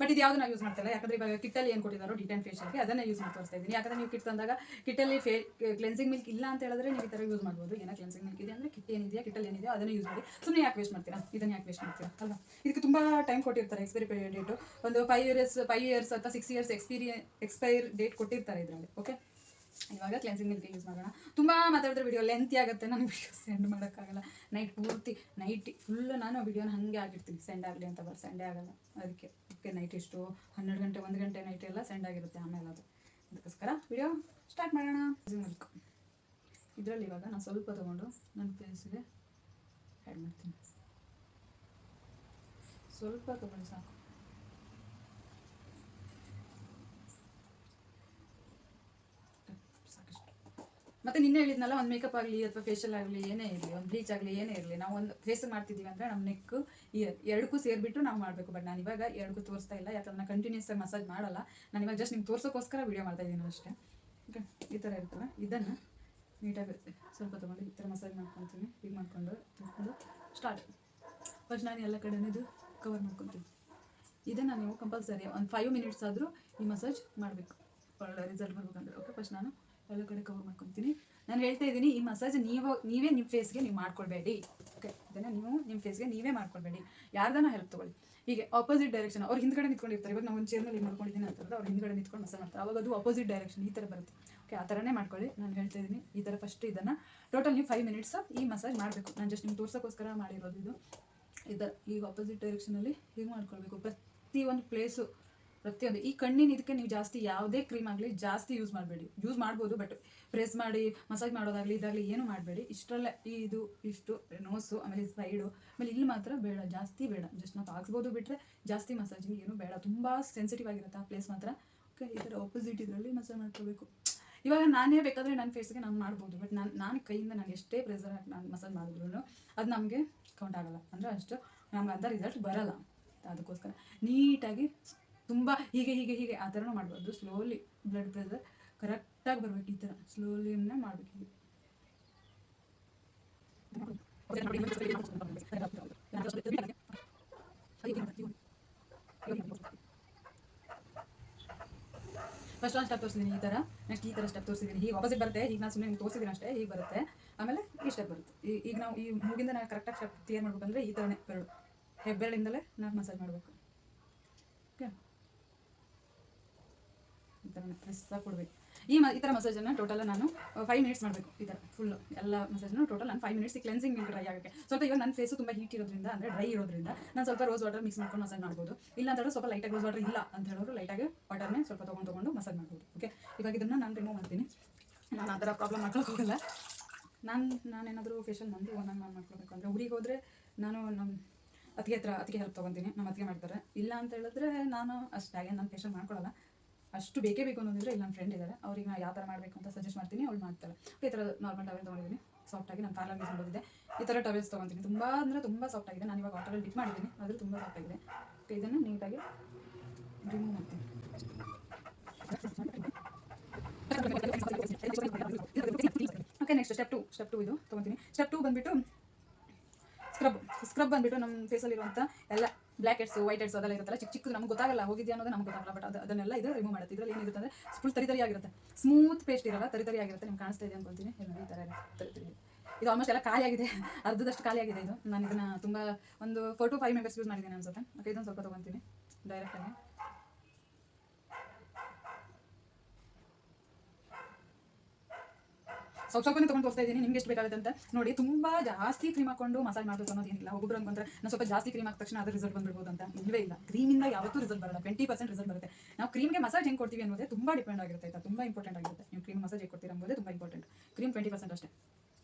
ಬಟ್ ಇದು ಯಾವುದು ನಾವು ಯೂಸ್ ಮಾಡ್ತಿಲ್ಲ ಯಾಕಂದ್ರೆ ಇವಾಗ ಕಿಟ್ಟಲ್ಲಿ ಏನು ಕೊಟ್ಟಿದ್ದಾರೋ ಡಿಟೆನ್ ಫೇಶಿಯಲ್ಗೆ ಅದನ್ನೇ ಯೂಸ್ ಮಾಡಿ ಇದ್ದೀನಿ. ಯಾಕಂದ್ರೆ ನೀವು ಕಿಟ್ ತಂದಾಗ ಕಿಟ್ಟಲ್ಲಿ ಫೇ ಕ್ಲೆನ್ಸಿಂಗ್ ಮಿಲ್ಕ್ ಇಲ್ಲ ಅಂತ ಹೇಳಿದ್ರೆ ನೀವು ಈ ಥರ ಯೂಸ್ ಮಾಡ್ಬೋದು. ಏನೋ ಕ್ಲೆನ್ಸಿಂಗ್ ಮಿಲ್ಕ್ ಇದೆ ಅಂದರೆ ಕಿಟ್ ಏನಿದೆಯಾ, ಕಿಟ್ಟಲ್ಲಿ ಏನಿದೆಯೋ ಅದನ್ನೇ ಯೂಸ್ ಮಾಡಿ. ಸುಮ್ಮನೆ ಯಾಕೆ ವೇಸ್ಟ್ ಮಾಡ್ತೀರಾ? ಇದನ್ನು ಯಾಕೆ ವೇಸ್ಟ್ ಮಾಡ್ತೀರಾ? ಅಲ್ವಾ? ಇದಕ್ಕೆ ತುಂಬ ಟೈಮ್ ಕೊಟ್ಟಿರ್ತಾರೆ ಎಕ್ಸ್ಪೈರಿ ಡೇಟು ಒಂದು ಫೈವ್ ಇಯರ್ಸ್ ಫೈವ್ ಇಯರ್ಸ್ ಅಥವಾ ಸಿಕ್ಸ್ ಇಯರ್ಸ್ ಎಕ್ಸ್ಪೀರಿಯ ಎಕ್ಸ್ಪೈರ್ ಡೇಟ್ ಕೊಟ್ಟಿರ್ತಾರೆ ಇದರಲ್ಲಿ ಓಕೆ ಇವಾಗ ಕ್ಲೆನ್ಸಿಂಗ್ ಮಿಲ್ಕ್ ಯೂಸ್ ಮಾಡೋಣ. ತುಂಬ ಮಾತಾಡಿದ್ರೆ ವಿಡಿಯೋ ಲೆಂತಿ ಆಗುತ್ತೆ, ನಾನು ವಿಡಿಯೋ ಸೆಂಡ್ ಮಾಡೋಕ್ಕಾಗಲ್ಲ. ನೈಟ್ ಪೂರ್ತಿ ನೈಟ್ ಫುಲ್ಲು ನಾನು ವಿಡಿಯೋನ ಹಾಗೆ ಆಗಿರ್ತೀನಿ. ಸೆಂಡ್ ಆಗಲಿ ಅಂತ ಬರ್ ಸೆಂಡೇ ಆಗಲ್ಲ. ಅದಕ್ಕೆ ಓಕೆ ನೈಟ್ ಇಷ್ಟು ಹನ್ನೆರಡು ಗಂಟೆ, ಒಂದು ಗಂಟೆ ನೈಟ್ ಎಲ್ಲ ಸೆಂಡ್ ಆಗಿರುತ್ತೆ ಆಮೇಲೆ ಅದು. ಅದಕ್ಕೋಸ್ಕರ ವಿಡಿಯೋ ಸ್ಟಾರ್ಟ್ ಮಾಡೋಣ. ಮಿಲ್ಕ್ ಇದರಲ್ಲಿ ಇವಾಗ ನಾನು ಸ್ವಲ್ಪ ತೊಗೊಂಡು ನನ್ನ ಫೇಸಿಗೆ ಆ್ಯಡ್ ಮಾಡ್ತೀನಿ. ಸ್ವಲ್ಪ ತೊಗೊಂಡು ಸಾಕು. ಮತ್ತೆ ನಿನ್ನೆ ಹೇಳಿದ್ನಲ್ಲ, ಒಂದು ಮೇಕಪ್ ಆಗಲಿ ಅಥವಾ ಫೇಶಿಯಲ್ ಆಗಲಿ ಏನೇ ಇರಲಿ, ಒಂದು ಬ್ಲೀಚ್ ಆಗಲಿ ಏನೇ ಇರಲಿ, ನಾವು ಒಂದು ಫೇಸ್ ಮಾಡ್ತಿದ್ದೀವಿ ಅಂದರೆ ನಮ್ಮ ನೆಕ್ ಎರಡಕ್ಕೂ ಸೇರಿಬಿಟ್ಟು ನಾವು ಮಾಡಬೇಕು. ಬಟ್ ನಾನು ಇವಾಗ ಎರಡಕ್ಕೂ ತೋರಿಸ್ತಾ ಇಲ್ಲ, ಯಾಕಂದ್ರೆ ನಾನು ಕಂಟಿನ್ಯೂಸ್ ಆಗಿ ಮಸಾಜ್ ಮಾಡಲ್ಲ. ನಾನು ಇವಾಗ ಜಸ್ಟ್ ನಿಮ್ಗೆ ತೋರ್ಸೋಕೋಸ್ಕರ ವೀಡಿಯೋ ಮಾಡ್ತಾ ಇದ್ದೀನಿ ಅಷ್ಟೇ. ಈ ಥರ ಇರ್ತವೆ ಇದನ್ನು ನೀಟಾಗಿರುತ್ತೆ ಸ್ವಲ್ಪ ತೊಗೊಂಡು ಈ ಥರ ಮಸಾಜ್ ಮಾಡ್ಕೊತೀನಿ, ಹೀಗೆ ಮಾಡ್ಕೊಂಡು ತಿಳ್ಕೊಂಡು ಸ್ಟಾರ್ಟ್ ಫಸ್ಟ್ ನಾನು ಎಲ್ಲ ಕಡೆನಿದು ಕವರ್ ಮಾಡ್ಕೊತೀನಿ. ಇದನ್ನು ನೀವು ಕಂಪಲ್ಸರಿ ಒಂದು ಫೈವ್ ಮಿನಿಟ್ಸ್ ಆದರೂ ಈ ಮಸಾಜ್ ಮಾಡಬೇಕು. ಒಳ್ಳೆ ರಿಸಲ್ಟ್ ಬರ್ಬೇಕಂದ್ರೆ. ಓಕೆ ಫಸ್ಟ್ ನಾನು ಕಡೆ ಕವರ್ ಮಾಡ್ಕೊತೀನಿ. ನಾನು ಹೇಳ್ತಾ ಇದ್ದೀನಿ, ಈ ಮಸಾಜ್ ನೀವು, ನೀವೇ ನಿಮ್ಮ ಫೇಸ್ಗೆ ನೀವು ಮಾಡ್ಕೊಳ್ಬೇಡಿ. ಓಕೆ ಇದನ್ನು ನೀವು ನಿಮ್ಮ ಫೇಸ್ಗೆ ನೀವೇ ಮಾಡ್ಕೊಳ್ಬೇಡಿ. ಯಾರ್ದಾನ ಹೆಲ್ಪ್ ತೊಗೊಳ್ಳಿ. ಹೀಗೆ ಆಪೋಸಿಟ್ ಡೈರೆಕ್ಷನ್ ಅವ್ರು ಹಿಂದ್ಗಡೆ ನಿಂತ್ಕೊಂಡಿರ್ತಾರೆ. ಇವಾಗ ನಾವು ಒಂದು ಚೇರ್ನಲ್ಲಿ ಮಾಡ್ಕೊಂಡಿದ್ದೀನಿ ಅಂತಂದ್ರೆ ಅವ್ರು ಹಿಂದ್ಗಡೆ ನಿಂತ್ಕೊಂಡು ಮಸಾಜ್ ಮಾಡ್ತಾರೆ. ಅವಾಗ ಅದು ಆಪೋಸಿಟ್ ಡೈರೆಕ್ಷನ್ ಈ ಥರ ಬರುತ್ತೆ. ಓಕೆ ಆ ಥರನೇ ಮಾಡ್ಕೊಳ್ಳಿ. ನಾನು ಹೇಳ್ತಾ ಇದ್ದೀನಿ, ಈ ಥರ ಫಸ್ಟ್ ಇದನ್ನು. ಟೋಟಲ್ ನೀವು ಫೈವ್ ಮಿನಿಟ್ಸ್ ಈ ಮಸಾಜ್ ಮಾಡಬೇಕು. ನಾನು ಜಸ್ಟ್ ನಿಮ್ಗೆ ತೋರ್ಸೋಕ್ಕೋಸ್ಕರ ಮಾಡಿರೋದು ಇದು. ಇದರ ಈಗ ಆಪೋಸಿಟ್ ಡೈರೆಕ್ಷನಲ್ಲಿ ಹೀಗೆ ಮಾಡ್ಕೊಳ್ಬೇಕು. ಪ್ರತಿಯೊಂದು ಪ್ಲೇಸು ಪ್ರತಿಯೊಂದು. ಈ ಕಣ್ಣಿನ ಇದಕ್ಕೆ ನೀವು ಜಾಸ್ತಿ ಯಾವುದೇ ಕ್ರೀಮ್ ಆಗಲಿ ಜಾಸ್ತಿ ಯೂಸ್ ಮಾಡಬೇಡಿ. ಯೂಸ್ ಮಾಡ್ಬೋದು ಬಟ್ ಪ್ರೆಸ್ ಮಾಡಿ ಮಸಾಜ್ ಮಾಡೋದಾಗಲಿ, ಇದಾಗಲಿ ಏನು ಮಾಡಬೇಡಿ. ಇಷ್ಟರಲ್ಲೇ ಇದು, ಇಷ್ಟು ನೋಸು ಆಮೇಲೆ ಸೈಡು ಆಮೇಲೆ ಇಲ್ಲಿ ಮಾತ್ರ ಬೇಡ, ಜಾಸ್ತಿ ಬೇಡ. ಜಸ್ಟ್ ನಾವು ತಾಗಿಸ್ಬೋದು ಬಿಟ್ಟರೆ ಜಾಸ್ತಿ ಮಸಾಜಿಂಗ್ ಏನು ಬೇಡ. ತುಂಬ ಸೆನ್ಸಿಟಿವ್ ಆಗಿರುತ್ತೆ ಆ ಪ್ಲೇಸ್ ಮಾತ್ರ. ಓಕೆ ಈ ಥರ ಆಪೋಸಿಟ್ ಇದರಲ್ಲಿ ಮಸಾಜ್ ಮಾಡ್ಕೋಬೇಕು. ಇವಾಗ ನಾನೇ ಬೇಕಾದರೆ ನನ್ನ ಫೇಸ್ಗೆ ನಾನು ಮಾಡ್ಬೋದು ಬಟ್ ನಾನು ನಾನು ಕೈಯಿಂದ ನಾನು ಎಷ್ಟೇ ಪ್ರೆಸರ್ ಹಾಕಿ, ನಾನು ಮಸಾಜ್ ಮಾಡಿದ್ರು ಅದು ನಮಗೆ ಕೌಂಟ್ ಆಗಲ್ಲ. ಅಂದರೆ ಅಷ್ಟು ನಮ್ಗೆ ಅಂಥ ರಿಸಲ್ಟ್ ಬರಲ್ಲ. ಅದಕ್ಕೋಸ್ಕರ ನೀಟಾಗಿ ತುಂಬ ಹೀಗೆ ಹೀಗೆ ಹೀಗೆ ಆ ಥರನೂ ಮಾಡ್ಬಾರ್ದು ಸ್ಲೋಲಿ ಬ್ಲಡ್ ಪ್ರೆಷರ್ ಕರೆಕ್ಟಾಗಿ ಬರ್ಬೇಕು ಈ ಥರ. ಸ್ಲೋಲಿನ ಮಾಡ್ಬೇಕು ಹೀಗೆ. ಫಸ್ಟ್ ಒಂದು ಸ್ಟೆಪ್ ತೋರಿಸಿದ್ದೀನಿ ಈ ಥರ. ನೆಕ್ಸ್ಟ್ ಈ ಥರ ಸ್ಟೆಪ್ ತೋರಿಸಿದ್ದೀನಿ ಹೀಗೆ ಆಪೋಸಿಟ್ ಬರುತ್ತೆ. ಈಗ ನಾನು ಸುಮ್ಮನೆ ನಿಮ್ಗೆ ತೋರಿಸಿದ್ದೀನಿ ಅಷ್ಟೇ. ಹೀಗೆ ಬರುತ್ತೆ. ಆಮೇಲೆ ಈ ಸ್ಟೆಪ್ ಬರುತ್ತೆ. ಈಗ ನಾವು ಈ ಮೂಗಿಂದ ನಾವು ಕರೆಕ್ಟಾಗಿ ಸ್ಟೆಪ್ ಕ್ಲಿಯರ್ ಮಾಡ್ಬೇಕಂದ್ರೆ ಈ ಥರನೇ ಬೆರಳು. ಹೆಬ್ಬೆರಳಿಂದಲೇ ನಾನು ಮಸಾಜ್ ಮಾಡಬೇಕು ಓಕೆ ಈ ಆಗಿ ಕೊಡಬೇಕು. ಈ ಮ ಈ ಥರ ಮಸಾಜನ್ನು ಟೋಟಲ್ ನಾನು ಫೈವ್ ಮಿನಿಟ್ಸ್ ಮಾಡಬೇಕು ಈ ಥರ ಫುಲ್ಲು ಎಲ್ಲ ಮಸಾಜ್ನ ಟೋಟಲ್ ನಾನು ಫೈವ್ ಮಿನಿಟ್ಸ್ ಕ್ಲೆನ್ಸಿಂಗ್ ಡ್ರೈ ಆಗೋಕ್ಕೆ. ಸ್ವಲ್ಪ ಇವಾಗ ನನ್ನ ಫೇಸು ತುಂಬ ಹೀಟ್ ಇರೋದ್ರಿಂದ, ಅಂದರೆ ಡ್ರೈ ಇರೋದ್ರಿಂದ ನಾನು ಸ್ವಲ್ಪ ರೋಸ್ ವಾಟರ್ ಮಿಕ್ಸ್ ಮಾಡ್ಕೊಂಡು ಮಸಾಜ್ ಮಾಡ್ಬೋದು. ಇಲ್ಲ ಅಂತ ಸ್ವಲ್ಪ ಲೈಟಾಗಿ ರೋಸ್ ವಾಟರ್ ಇಲ್ಲ ಅಂತ ಹೇಳಿದ್ರು ಲೈಟಾಗಿ ವಾಟರ್ನೇ ಸ್ವಲ್ಪ ತೊಗೊಂಡು ತೊಗೊಂಡು ಮಸಾಜ್ ಮಾಡ್ಬೋದು ಓಕೆ ಇವಾಗ ಇದನ್ನು ನಾನು ರಿಮೂವ್ ಮಾಡ್ತೀನಿ. ನಾನು ಆ ಥರ ಪ್ರಾಬ್ಲಮ್ ಹೋಗಲ್ಲ. ನಾನು ನಾನೇನಾದರೂ ಫೇಶಿಯಲ್ ಬಂದು ಒಂದೊಂದು ನಾನು ಮಾಡ್ಕೊಳ್ಬೇಕು ಅಂದರೆ ಊರಿಗೆ ಹೋದರೆ ನಾನು ನಮ್ಮ ಅತಿಗೆ ಹತ್ರ, ಅತ್ತಿಗೆ ಹೆಲ್ಪ್ ತೊಗೊತೀನಿ ನಮ್ಮ ಅತ್ತಿಗೆ ಮಾಡ್ತಾರೆ. ಇಲ್ಲ ಅಂತ ಹೇಳಿದ್ರೆ ನಾನು ಅಷ್ಟಾಗೆ ನಾನು ಫೇಶಿಯಲ್ ಮಾಡ್ಕೊಳ್ಳಲ್ಲ ಅಷ್ಟು ಬೇಕೇ ಬೇಕು ಅನ್ನೋದಿದ್ರೆ ಇಲ್ಲಿ ನನ್ನ ಫ್ರೆಂಡ್ ಇದ್ದಾರೆ ಅವ್ರಿಗೆ ನಾನು ಯಾವ ಥರ ಮಾಡಬೇಕು ಅಂತ ಸಜೆಸ್ಟ್ ಮಾಡ್ತೀನಿ, ಅವ್ಳು ಮಾಡ್ತಾರೆ ಈ ಥರ ನಾರ್ಮಲ್ ಟವೆಲ್ ತೊಗೊಂಡಿದ್ದೀನಿ. ಸಾಫ್ಟಾಗಿ ನಾನು ಪಾರ್ಲರ್ ಯೂಸ್ ಮಾಡಿದ್ದೆ ಈ ಥರ ಟವೆಲ್ಸ್ ತೊಗೊತೀನಿ ತುಂಬ ಅಂದರೆ ತುಂಬ ಸಾಫ್ಟ್ ಆಗಿದೆ. ನಾನು ಇವಾಗ ವಾಟರಲ್ಲಿ ಡಿಪ್ ಮಾಡಿದ್ದೀನಿ. ಆದರೆ ತುಂಬ ಸಾಫ್ಟ್ ಆಗಿದೆ. ಇದನ್ನು ನೀಟಾಗಿ ರಿಮೂವ್ ಮಾಡ್ತೀನಿ. Okay next step two step two ಇದು. ತೊಗೊತೀನಿ. ಸ್ಟೆಪ್ ಟು ಬಂದುಬಿಟ್ಟು ಸ್ಕ್ರಬ್ ಸ್ಕ್ರಬ್ ಬಂದ್ಬಿಟ್ಟು ನಮ್ಮ ಫೇಸಲ್ಲಿರುವಂಥ ಎಲ್ಲ ಬ್ಲ್ಯಾಕ್ ಹೆಡ್ಸ್ ವೈಟ್ ಹೆಡ್ಸ್ ಅದೆಲ್ಲ ಇರುತ್ತಲ್ಲ, ಚಿಕ್ಕ ಚಿಕ್ಕ ನಮ್ಗೆ ಗೊತ್ತಾಗಲ್ಲ ಹೋಗಿದ್ಯಾ ಅನ್ನೋದು ನಮ್ಗೆ ಗೊತ್ತಾಗಲ್ಲ ಬಟ್ ಅದು ಅದನ್ನೆಲ್ಲ ಇದು ರಿಮೂವ್ ಮಾಡುತ್ತೆ. ಇದರಲ್ಲಿ ಏನಿರುತ್ತೆ ಅಂದರೆ ಫುಲ್ ತರಿ ತರಿ ಆಗಿರುತ್ತೆ. ಸ್ಮೂತ್ ಪೇಸ್ಟ್ ಇರಲ್ಲ, ತರಿ ತರಿ ಆಗಿರುತ್ತೆ. ನಿಮ್ಗೆ ಕಾಣಿಸ್ತಾ ಇದೆ ಅನ್ಕೊಂತೀನಿ ಈ ಥರ ತರಿ ತರಿ. ಇದು ಆಲ್ಮೋಸ್ಟ್ ಎಲ್ಲ ಖಾಲಿ ಆಗಿದೆ. ಅರ್ಧದಷ್ಟು ಖಾಲಿ ಆಗಿದೆ ಇದು. ನಾನು ಇದನ್ನು ತುಂಬ ಒಂದು four to five members use ಮಾಡಿದ್ದೀನಿ ಅನ್ಸುತ್ತೆ. ಓಕೆ ಇದೊಂದು ಸ್ವಲ್ಪ ತೊಗೊತೀನಿ ಡೈರೆಕ್ಟಾಗಿ ಸ್ವಲ್ಪ ಸ್ವಲ್ಪನೇ ತೊಗೊಂಡು ತೋರಿಸ್ತಾ ಇದ್ದೀನಿ. ನಿಮ್ಗೆ ಎಷ್ಟು ಬೇಕಾಗುತ್ತೆ ಅಂತ. ನೋಡಿ, ತುಂಬಾ ಜಾಸ್ತಿ ಕ್ರೀಮ್ ಹಾಕೊಂಡು ಮಸಾಜ್ ಮಾಡಬೇಕು ಅನ್ನೋದು ಏನಿಲ್ಲ. ಒಬ್ಬೊಬ್ರು ಅನ್ಕೊಂಡ್ರೆ ನಾನು ಸ್ವಲ್ಪ ಜಾಸ್ತಿ ಕ್ರೀಮ್ ಹಾಕಿದ ತಕ್ಷಣ ಅದ್ರ ರಿಸಲ್ಟ್ ಬಂದ್ಬಿಡ್ಬೋದು ಅಂತ. ಇಲ್ಲವೇ ಇಲ್ಲ. ಕ್ರೀಮಿಂದ ಯಾವತ್ತೂ ರಿಸಲ್ಟ್ ಬರಲ್ಲ. ಟ್ವೆಂಟಿ ಪರ್ಸೆಂಟ್ ರಿಸಲ್ಟ್ ಬರುತ್ತೆ. ನಾವು ಕ್ರೀಮ್ಗೆ ಮಸಾಜ್ ಹೆಂಗೆ ಕೊಡ್ತೀವಿ ಅನ್ನೋದೇ ತುಂಬ ಡಿಪೆಂಡ್ ಆಗಿರುತ್ತೆ, ಆಯ್ತಾ? ತುಂಬ ಇಂಪಾರ್ಟೆಂಟ್ ಆಗಿರುತ್ತೆ. ನೀವು ಕ್ರೀಮ್ ಮಸಾಜ್ ಹೇಗೆ ಕೊಡ್ತೀರಾ ಅನ್ನೋದೇ ತುಂಬ ಇಂಪಾರ್ಟೆಂಟ್ ಕ್ರೀಮ್ ಟ್ವೆಂಟಿ ಪರ್ಸೆಂಟ್ ಅಷ್ಟೇ.